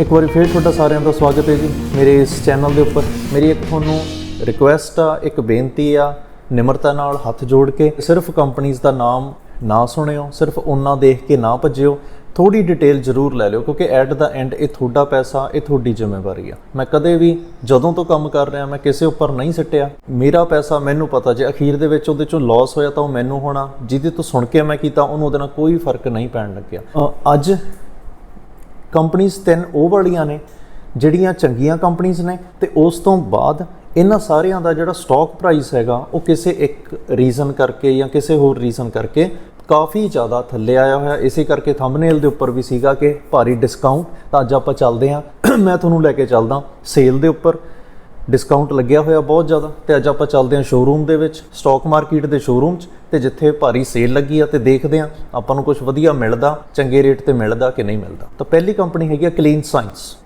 ਇੱਕ ਵਾਰੀ ਫੇਰ ਤੁਹਾਡਾ ਸਾਰਿਆਂ ਦਾ ਸਵਾਗਤ ਹੈ ਜੀ ਮੇਰੇ ਇਸ ਚੈਨਲ ਦੇ ਉੱਪਰ। ਮੇਰੀ ਇੱਕ ਤੁਹਾਨੂੰ ਰਿਕੁਐਸਟ ਆ, ਇੱਕ ਬੇਨਤੀ ਆ, ਨਿਮਰਤਾ ਨਾਲ ਹੱਥ ਜੋੜ ਕੇ ਸਿਰਫ ਕੰਪਨੀਆਂ ਦਾ ਨਾਮ ਨਾ ਸੁਣਿਓ, ਸਿਰਫ ਉਹਨਾਂ ਦੇਖ ਕੇ ਨਾ ਭੱਜਿਓ। ਥੋੜੀ ਡਿਟੇਲ ਜ਼ਰੂਰ ਲੈ ਲਿਓ, ਕਿਉਂਕਿ ਐਟ ਦਾ ਐਂਡ ਇਹ ਤੁਹਾਡਾ ਪੈਸਾ, ਇਹ ਤੁਹਾਡੀ ਜ਼ਿੰਮੇਵਾਰੀ ਆ। ਮੈਂ ਕਦੇ ਵੀ ਜਦੋਂ ਤੋਂ ਕੰਮ ਕਰ ਰਿਹਾ, ਮੈਂ ਕਿਸੇ ਉੱਪਰ ਨਹੀਂ ਸਿੱਟਿਆ। ਮੇਰਾ ਪੈਸਾ ਮੈਨੂੰ ਪਤਾ, ਜੇ ਅਖੀਰ ਦੇ ਵਿੱਚ ਉਹਦੇ ਚੋਂ ਲਾਸ ਹੋਇਆ ਤਾਂ ਉਹ ਮੈਨੂੰ ਹੋਣਾ। ਜਿਹਦੇ ਤੋਂ ਸੁਣ ਕੇ ਮੈਂ ਕੀਤਾ, ਉਹਨੂੰ ਉਹਦੇ ਨਾਲ ਕੋਈ ਫ਼ਰਕ ਨਹੀਂ ਪੈਣ ਲੱਗਿਆ। ਅੱਜ ਕੰਪਨੀਆਂ ਤਿੰਨ ਉਹ ਵਾਲੀਆਂ ਨੇ, ਜਿਹੜੀਆਂ ਚੰਗੀਆਂ ਕੰਪਨੀਆਂ ਨੇ ਤੇ ਉਸ ਤੋਂ ਬਾਅਦ ਇਹਨਾਂ ਸਾਰਿਆਂ ਦਾ ਜਿਹੜਾ ਸਟਾਕ ਪ੍ਰਾਈਸ ਹੈਗਾ, ਉਹ ਕਿਸੇ ਇੱਕ ਰੀਜ਼ਨ ਕਰਕੇ ਜਾਂ ਕਿਸੇ ਹੋਰ ਰੀਜ਼ਨ ਕਰਕੇ ਕਾਫੀ ਜ਼ਿਆਦਾ ਥੱਲੇ ਆਇਆ ਹੋਇਆ। ਇਸੇ ਕਰਕੇ ਥੰਬਨੇਲ ਦੇ ਉੱਪਰ ਵੀ ਸੀਗਾ ਕਿ ਭਾਰੀ ਡਿਸਕਾਊਂਟ ਤਾਂ ਅੱਜ ਆਪਾਂ ਚੱਲਦੇ ਹਾਂ। ਮੈਂ ਤੁਹਾਨੂੰ ਲੈ ਕੇ ਚੱਲਦਾ। ਸੇਲ ਦੇ ਉੱਪਰ। ਡਿਸਕਾਊਂਟ ਲੱਗਿਆ ਹੋਇਆ ਬਹੁਤ ਜ਼ਿਆਦਾ ਤੇ ਅੱਜ ਆਪਾਂ ਚੱਲਦੇ ਹਾਂ ਸ਼ੋਰੂਮ ਦੇ ਵਿੱਚ ਸਟਾਕ ਮਾਰਕੀਟ ਦੇ ਸ਼ੋਰੂਮ 'ਚ ਤੇ ਜਿੱਥੇ ਭਾਰੀ ਸੇਲ ਲੱਗੀ ਆ ਤੇ ਦੇਖਦੇ ਹਾਂ ਆਪਾਂ ਨੂੰ ਕੁਝ ਵਧੀਆ ਮਿਲਦਾ, ਚੰਗੇ ਰੇਟ ਤੇ ਮਿਲਦਾ ਕਿ ਨਹੀਂ ਮਿਲਦਾ। ਤਾਂ ਪਹਿਲੀ ਕੰਪਨੀ ਹੈਗੀ ਆ ਕਲੀਨ ਸਾਇੰਸ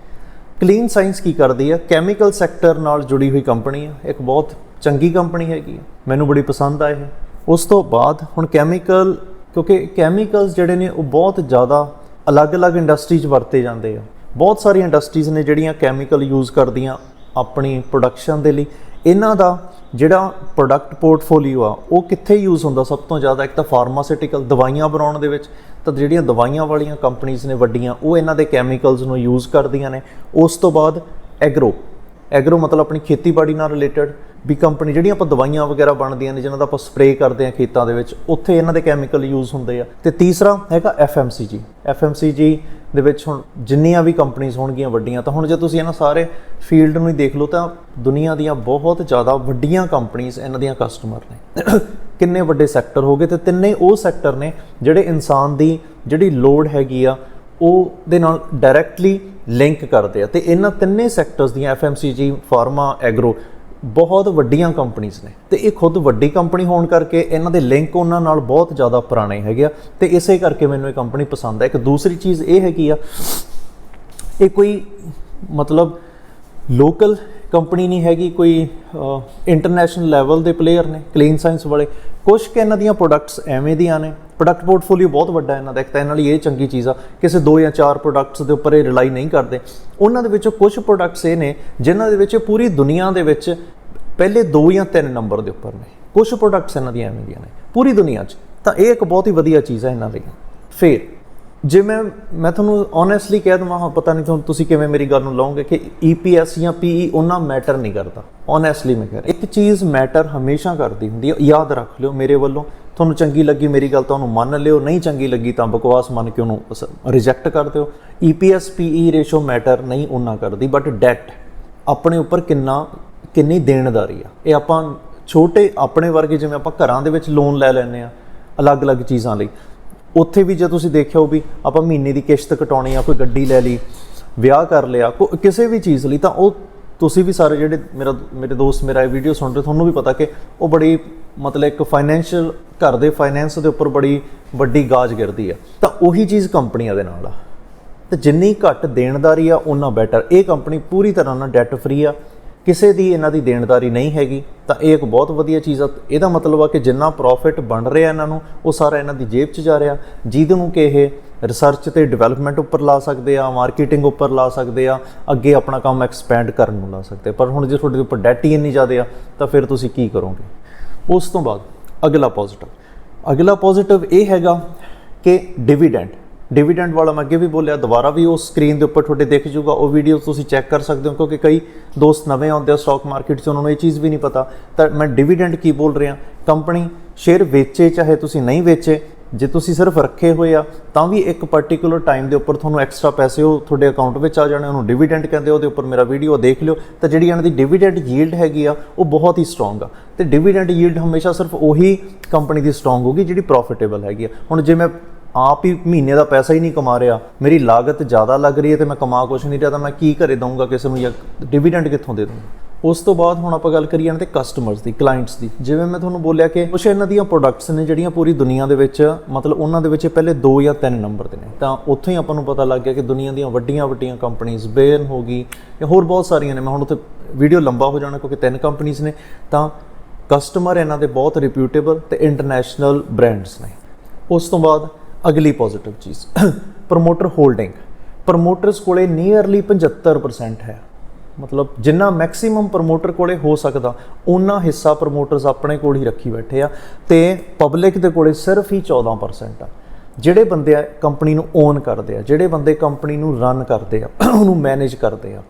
ਕਲੀਨ ਸਾਇੰਸ ਕੀ ਕਰਦੀ ਆ? ਕੈਮੀਕਲ ਸੈਕਟਰ ਨਾਲ ਜੁੜੀ ਹੋਈ ਕੰਪਨੀ ਆ, ਇੱਕ ਬਹੁਤ ਚੰਗੀ ਕੰਪਨੀ ਹੈਗੀ ਆ, ਮੈਨੂੰ ਬੜੀ ਪਸੰਦ ਆ ਇਹ। ਉਸ ਤੋਂ ਬਾਅਦ ਹੁਣ ਕੈਮੀਕਲ ਕਿਉਂਕਿ ਕੈਮੀਕਲਸ ਜਿਹੜੇ ਨੇ ਉਹ ਬਹੁਤ ਜ਼ਿਆਦਾ ਅਲੱਗ-ਅਲੱਗ ਇੰਡਸਟਰੀ 'ਚ ਵਰਤੇ ਜਾਂਦੇ ਆ। ਬਹੁਤ ਸਾਰੀਆਂ ਇੰਡਸਟਰੀਜ਼ ਨੇ ਜਿਹੜੀਆਂ ਕੈਮੀਕਲ ਯੂਜ਼ ਕਰਦੀਆਂ ਆਪਣੀ ਪ੍ਰੋਡਕਸ਼ਨ ਦੇ ਲਈ। ਇਹਨਾਂ ਦਾ ਜਿਹੜਾ ਪ੍ਰੋਡਕਟ ਪੋਰਟਫੋਲੀਓ ਆ, ਉਹ ਕਿੱਥੇ ਯੂਜ਼ ਹੁੰਦਾ? ਸਭ ਤੋਂ ਜ਼ਿਆਦਾ ਇੱਕ ਤਾਂ ਫਾਰਮਾਸਿਊਟੀਕਲ ਦਵਾਈਆਂ ਬਣਾਉਣ ਦੇ ਵਿੱਚ, ਤਾਂ ਜਿਹੜੀਆਂ ਦਵਾਈਆਂ ਵਾਲੀਆਂ ਕੰਪਨੀਆਂ ਨੇ ਵੱਡੀਆਂ, ਉਹ ਇਹਨਾਂ ਦੇ ਕੈਮੀਕਲਸ ਨੂੰ ਯੂਜ਼ ਕਰਦੀਆਂ ਨੇ। ਉਸ ਤੋਂ ਬਾਅਦ ਐਗਰੋ ਐਗਰੋ ਮਤਲਬ ਆਪਣੀ ਖੇਤੀਬਾੜੀ ਨਾਲ ਰਿਲੇਟਡ ਵੀ ਕੰਪਨੀ ਜਿਹੜੀਆਂ ਆਪਾਂ ਦਵਾਈਆਂ ਵਗੈਰਾ ਬਣਦੀਆਂ ਨੇ ਜਿਹਨਾਂ ਦਾ ਆਪਾਂ ਸਪਰੇਅ ਕਰਦੇ ਹਾਂ ਖੇਤਾਂ ਦੇ ਵਿੱਚ, ਉੱਥੇ ਇਹਨਾਂ ਦੇ ਕੈਮੀਕਲ ਯੂਜ਼ ਹੁੰਦੇ ਆ। ਤੇ ਤੀਸਰਾ ਹੈਗਾ FMCG FMCG ਦੇ ਵਿੱਚ ਹੁਣ ਜਿੰਨੀਆਂ ਵੀ ਕੰਪਨੀਆਂ ਹੋਣਗੀਆਂ ਵੱਡੀਆਂ, ਤਾਂ ਹੁਣ ਜੇ ਤੁਸੀਂ ਇਹਨਾਂ ਸਾਰੇ ਫੀਲਡ ਨੂੰ ਹੀ ਦੇਖ ਲਓ, ਤਾਂ ਦੁਨੀਆ ਦੀਆਂ ਬਹੁਤ ਜ਼ਿਆਦਾ ਵੱਡੀਆਂ ਕੰਪਨੀਆਂ ਇਹਨਾਂ ਦੀਆਂ ਕਸਟਮਰ ਨੇ। ਕਿੰਨੇ ਵੱਡੇ ਸੈਕਟਰ ਹੋਗੇ ਤੇ ਤਿੰਨੇ ਉਹ ਸੈਕਟਰ ਨੇ ਜਿਹੜੇ ਇਨਸਾਨ ਦੀ ਜਿਹੜੀ ਲੋੜ ਹੈਗੀ ਆ ਉਹ ਦੇ ਨਾਲ ਡਾਇਰੈਕਟਲੀ ਲਿੰਕ ਕਰਦੇ ਆ। ਤੇ ਇਹਨਾਂ ਤਿੰਨੇ ਸੈਕਟਰਸ ਦੀਆਂ FMCG ਫਾਰਮਾ ਐਗਰੋ ਬਹੁਤ ਵੱਡੀਆਂ ਕੰਪਨੀਆਂ ਨੇ। ਤੇ ਇਹ ਖੁਦ ਵੱਡੀ ਕੰਪਨੀ ਹੋਣ ਕਰਕੇ ਇਹਨਾਂ ਦੇ ਲਿੰਕ ਉਹਨਾਂ ਨਾਲ ਬਹੁਤ ਜ਼ਿਆਦਾ ਪੁਰਾਣੇ ਹੈਗੇ ਆ। ਤੇ ਇਸੇ ਕਰਕੇ ਮੈਨੂੰ ਇਹ ਕੰਪਨੀ ਪਸੰਦ ਹੈ ਇੱਕ ਦੂਸਰੀ ਚੀਜ਼ ਇਹ ਹੈਗੀ ਆ, ਇਹ ਕੋਈ ਮਤਲਬ ਲੋਕਲ ਕੰਪਨੀ ਨਹੀਂ ਹੈਗੀ, ਕੋਈ ਇੰਟਰਨੈਸ਼ਨਲ ਲੈਵਲ ਦੇ ਪਲੇਅਰ ਨੇ ਕਲੀਨ ਸਾਇੰਸ ਵਾਲੇ। ਕੁਝ ਕਿ ਇਹਨਾਂ ਦੀਆਂ ਪ੍ਰੋਡਕਟਸ ਐਵੇਂ ਦੀਆਂ ਨੇ। ਪ੍ਰੋਡਕਟ ਪੋਰਟਫੋਲੀਓ ਬਹੁਤ ਵੱਡਾ ਇਹਨਾਂ ਦਾ। ਇੱਕ ਤਾਂ ਇਹਨਾਂ ਲਈ ਇਹ ਚੰਗੀ ਚੀਜ਼ ਆ, ਕਿਸੇ ਦੋ ਜਾਂ ਚਾਰ ਪ੍ਰੋਡਕਟਸ ਦੇ ਉੱਪਰ ਇਹ ਰਿਲਾਈ ਨਹੀਂ ਕਰਦੇ। ਉਹਨਾਂ ਦੇ ਵਿੱਚੋਂ ਕੁਝ ਪ੍ਰੋਡਕਟਸ ਇਹ ਨੇ, ਜਿਨ੍ਹਾਂ ਦੇ ਵਿੱਚ ਪੂਰੀ ਦੁਨੀਆ ਦੇ ਵਿੱਚ ਪਹਿਲੇ ਦੋ ਜਾਂ ਤਿੰਨ ਨੰਬਰ ਦੇ ਉੱਪਰ ਨੇ। ਕੁਝ ਪ੍ਰੋਡਕਟਸ ਇਹਨਾਂ ਦੀਆਂ ਐਵੇਂ ਦੀਆਂ ਨੇ। ਪੂਰੀ ਦੁਨੀਆ 'ਚ। ਤਾਂ ਇਹ ਇੱਕ ਬਹੁਤ ਹੀ ਵਧੀਆ ਚੀਜ਼ ਹੈ ਇਹਨਾਂ ਲਈ ਫਿਰ ਜੇ ਮੈਂ ਮੈਂ ਤੁਹਾਨੂੰ ਓਨੈਸਟਲੀ ਕਹਿ ਦਵਾਂ, ਹਾਂ, ਪਤਾ ਨਹੀਂ ਤੁਹਾਨੂੰ ਤੁਸੀਂ ਕਿਵੇਂ ਮੇਰੀ ਗੱਲ ਨੂੰ ਲਓਗੇ ਕਿ EPS ਜਾਂ PE ਉਹਨਾਂ ਮੈਟਰ ਨਹੀਂ ਕਰਦਾ। ਓਨੈਸਟਲੀ ਮੈਂ ਕਹਿ ਰਿਹਾ। ਇੱਕ ਚੀਜ਼ ਮੈਟਰ ਹਮੇਸ਼ਾ ਕਰਦੀ ਹੁੰਦੀ ਹੈ। ਯਾਦ ਰੱਖ ਲਿਓ ਮੇਰੇ ਵੱਲੋਂ। ਤੁਹਾਨੂੰ ਚੰਗੀ ਲੱਗੀ ਮੇਰੀ ਗੱਲ ਤਾਂ ਉਹਨੂੰ ਮੰਨ ਲਿਓ। ਨਹੀਂ ਚੰਗੀ ਲੱਗੀ ਤਾਂ ਬਕਵਾਸ ਮੰਨ ਕੇ ਉਹਨੂੰ ਰਿਜੈਕਟ ਕਰ ਦਿਓ। E EPS PE ratio matter ਨਹੀਂ ਉਹਨਾਂ ਕਰਦੀ ਬਟ ਡੈਟ ਆਪਣੇ ਉੱਪਰ ਕਿੰਨਾ, ਕਿੰਨੀ ਦੇਣਦਾਰੀ ਆ। ਇਹ ਆਪਾਂ ਛੋਟੇ ਆਪਣੇ ਵਰਗੇ ਜਿਵੇਂ ਆਪਾਂ ਘਰਾਂ ਦੇ ਵਿੱਚ ਲੋਨ ਲੈ ਲੈਂਦੇ ਆ, ਅਲੱਗ-ਅਲੱਗ ਚੀਜ਼ਾਂ ਲਈ। ਉੱਥੇ ਵੀ ਜੇ ਤੁਸੀਂ ਦੇਖਿਆ ਹੋ ਵੀ ਆਪਾਂ ਮਹੀਨੇ ਦੀ ਕਿਸ਼ਤ ਕਟਾਉਣੀ ਆ, ਕੋਈ ਗੱਡੀ ਲੈ ਲਈ, ਵਿਆਹ ਕਰ ਲਿਆ, ਕੋ- ਕਿਸੇ ਵੀ ਚੀਜ਼ ਲਈ, ਤਾਂ ਉਹ ਤੁਸੀਂ ਵੀ ਸਾਰੇ ਜਿਹੜੇ ਮੇਰਾ, ਮੇਰੇ ਦੋਸਤ, ਮੇਰਾ ਇਹ ਵੀਡੀਓ ਸੁਣ ਰਹੇ, ਤੁਹਾਨੂੰ ਵੀ ਪਤਾ ਕਿ ਉਹ ਬੜੀ ਮਤਲਬ ਇੱਕ ਫਾਈਨੈਂਸ਼ੀਅਲ ਘਰ ਦੇ ਫਾਈਨੈਂਸ ਦੇ ਉੱਪਰ ਬੜੀ ਵੱਡੀ ਗਾਜ ਗਿਰਦੀ ਆ। ਤਾਂ ਉਹੀ ਚੀਜ਼ ਕੰਪਨੀਆਂ ਦੇ ਨਾਲ ਆ। ਤੇ ਜਿੰਨੀ ਘੱਟ ਦੇਣਦਾਰੀ ਆ ਉਹਨਾਂ ਬੈਟਰ ਇਹ ਕੰਪਨੀ ਪੂਰੀ ਤਰ੍ਹਾਂ ਨਾਲ ਡੈਟ ਫ੍ਰੀ ਆ ਕਿਸੇ ਦੀ ਇਹਨਾਂ ਦੀ ਦੇਣਦਾਰੀ ਨਹੀਂ ਹੈਗੀ, ਤਾਂ ਇਹ ਇੱਕ ਬਹੁਤ ਵਧੀਆ ਚੀਜ਼ ਆ। ਇਹਦਾ ਮਤਲਬ ਆ ਕਿ ਜਿੰਨਾ ਪ੍ਰੋਫਿਟ ਬਣ ਰਿਹਾ ਇਹਨਾਂ ਨੂੰ, ਉਹ ਸਾਰਾ ਇਹਨਾਂ ਦੀ ਜੇਬ 'ਚ ਜਾ ਰਿਹਾ। ਜਿਹਦੇ ਨੂੰ ਕਿ ਇਹ ਰਿਸਰਚ ਤੇ ਡਿਵੈਲਪਮੈਂਟ ਉੱਪਰ ਲਾ ਸਕਦੇ ਆ ਮਾਰਕੀਟਿੰਗ ਉੱਪਰ ਲਾ ਸਕਦੇ ਆ, ਅੱਗੇ ਆਪਣਾ ਕੰਮ ਐਕਸਪੈਂਡ ਕਰਨ ਨੂੰ ਲਾ ਸਕਦੇ ਪਰ ਹੁਣ ਜੇ ਤੁਹਾਡੇ ਉੱਪਰ ਡੈਟ ਹੀ ਇੰਨੀ ਜ਼ਿਆਦਾ ਆ, ਤਾਂ ਫਿਰ ਤੁਸੀਂ ਕੀ ਕਰੋਗੇ? ਉਸ ਤੋਂ ਬਾਅਦ ਅਗਲਾ ਪੋਜ਼ਿਟਿਵ ਅਗਲਾ ਪੋਜ਼ਿਟਿਵ ਇਹ ਹੈਗਾ ਕਿ ਡਿਵੀਡੈਂਡ ਡਿਵੀਡੈਂਡ ਵਾਲਾ ਮੈਂ ਅੱਗੇ ਵੀ ਬੋਲਿਆ, ਦੁਬਾਰਾ ਵੀ ਉਹ ਸਕਰੀਨ ਦੇ ਉੱਪਰ ਤੁਹਾਡੇ ਦਿਖ ਜੂਗਾ ਉਹ ਵੀਡੀਓ ਤੁਸੀਂ ਚੈੱਕ ਕਰ ਸਕਦੇ ਹੋ, ਕਿਉਂਕਿ ਕਈ ਦੋਸਤ ਨਵੇਂ ਆਉਂਦੇ ਆ ਸਟਾਕ ਮਾਰਕੀਟ 'ਚ, ਉਹਨਾਂ ਨੂੰ ਇਹ ਚੀਜ਼ ਵੀ ਨਹੀਂ ਪਤਾ। ਤਾਂ ਮੈਂ ਡਿਵੀਡੈਂਡ ਕੀ ਬੋਲ ਰਿਹਾ? ਕੰਪਨੀ ਸ਼ੇਅਰ ਵੇਚੇ, ਚਾਹੇ ਤੁਸੀਂ ਨਹੀਂ ਵੇਚੇ, ਜੇ ਤੁਸੀਂ ਸਿਰਫ ਰੱਖੇ ਹੋਏ ਆ, ਤਾਂ ਵੀ ਇੱਕ ਪਾਰਟਿਕੂਲਰ ਟਾਈਮ ਦੇ ਉੱਪਰ ਤੁਹਾਨੂੰ ਐਕਸਟਰਾ ਪੈਸੇ ਉਹ ਤੁਹਾਡੇ ਅਕਾਊਂਟ ਵਿੱਚ ਆ ਜਾਣੇ, ਉਹਨੂੰ ਡਿਵੀਡੈਂਡ ਕਹਿੰਦੇ ਉਹਦੇ ਉੱਪਰ ਮੇਰਾ ਵੀਡੀਓ ਦੇਖ ਲਿਓ। ਤਾਂ ਜਿਹੜੀ ਇਹਨਾਂ ਦੀ ਡਿਵੀਡੈਂਡ ਯੀਲਡ ਹੈਗੀ ਆ, ਉਹ ਬਹੁਤ ਹੀ ਸਟਰੋਂਗ ਆ। ਤੇ ਡਿਵੀਡੈਂਡ ਯੀਲਡ ਹਮੇਸ਼ਾ ਸਿਰਫ ਉਹੀ ਕੰਪਨੀ ਦੀ ਸਟਰੋਂਗ ਹੋਗੀ ਜਿਹੜੀ ਪ੍ਰੋਫਿਟੇਬਲ ਹੈਗੀ ਆ। ਹੁਣ ਜੇ ਮੈਂ ਆਪ ਹੀ ਮਹੀਨੇ ਦਾ ਪੈਸਾ ਹੀ ਨਹੀਂ ਕਮਾ ਰਿਹਾ। ਮੇਰੀ ਲਾਗਤ ਜ਼ਿਆਦਾ ਲੱਗ ਰਹੀ ਹੈ ਤੇ ਮੈਂ ਕਮਾ ਕੁਛ ਨਹੀਂ ਰਿਹਾ ਤਾਂ ਮੈਂ ਕੀ ਘਰੇ ਦਊਂਗਾ ਕਿਸੇ ਨੂੰ ਜਾਂ ਡਿਵੀਡੈਂਡ ਕਿੱਥੋਂ ਦੇ ਦੂੰਗਾ ਉਸ ਤੋਂ ਬਾਅਦ ਹੁਣ ਆਪਾਂ ਗੱਲ ਕਰੀਏ ਇਹਨਾਂ ਦੇ ਕਸਟਮਰਸ ਦੀ ਕਲਾਇੰਟਸ ਦੀ। ਜਿਵੇਂ ਮੈਂ ਤੁਹਾਨੂੰ ਬੋਲਿਆ ਕਿ ਕੁਝ ਇਹਨਾਂ ਦੀਆਂ ਪ੍ਰੋਡਕਟਸ ਨੇ ਜਿਹੜੀਆਂ ਪੂਰੀ ਦੁਨੀਆ ਦੇ ਵਿੱਚ, ਮਤਲਬ ਉਹਨਾਂ ਦੇ ਵਿੱਚ ਪਹਿਲੇ 2 ਜਾਂ 3 ਨੰਬਰ ਦੇ ਨੇ। ਤਾਂ ਉੱਥੋਂ ਹੀ ਆਪਾਂ ਨੂੰ ਪਤਾ ਲੱਗ ਗਿਆ ਕਿ ਦੁਨੀਆ ਦੀਆਂ ਵੱਡੀਆਂ ਵੱਡੀਆਂ ਕੰਪਨੀਆਂ ਬੇਨ ਹੋ ਗਈ ਜਾਂ ਹੋਰ ਬਹੁਤ ਸਾਰੀਆਂ ਨੇ। ਮੈਂ ਹੁਣ ਉੱਥੇ ਵੀਡੀਓ ਲੰਬਾ ਹੋ ਜਾਣਾ ਕਿਉਂਕਿ ਤਿੰਨ ਕੰਪਨੀਆਂ ਨੇ। ਤਾਂ ਕਸਟਮਰ ਇਹਨਾਂ ਦੇ ਬਹੁਤ ਰਿਪਿਊਟੇਬਲ ਤੇ ਇੰਟਰਨੈਸ਼ਨਲ ਬ੍ਰਾਂਡਸ ਨੇ। ਉਸ ਤੋਂ ਬਾਅਦ ਅਗਲੀ ਪੋਜ਼ਿਟਿਵ ਚੀਜ਼। ਪ੍ਰੋਮੋਟਰ ਹੋਲਡਿੰਗ ਪ੍ਰਮੋਟਰਸ ਕੋਲੇ ਨੀਅਰਲੀ 75% ਹੈ। ਮਤਲਬ ਜਿੰਨਾ ਮੈਕਸਿਮਮ ਪ੍ਰਮੋਟਰ ਕੋਲੇ ਹੋ ਸਕਦਾ ਉਹਨਾਂ ਹਿੱਸਾ ਪ੍ਰਮੋਟਰਸ ਆਪਣੇ ਕੋਲ ਹੀ ਰੱਖੀ ਬੈਠੇ ਆ ਤੇ ਪਬਲਿਕ ਦੇ ਕੋਲੇ ਸਿਰਫ ਹੀ 14% ਆ। ਜਿਹੜੇ ਬੰਦੇ ਆ ਕੰਪਨੀ ਨੂੰ ਓਨ ਕਰਦੇ ਆ, ਜਿਹੜੇ ਬੰਦੇ ਕੰਪਨੀ ਨੂੰ ਰਨ ਕਰਦੇ ਆ, ਉਹਨੂੰ ਮੈਨੇਜ ਕਰਦੇ ਆ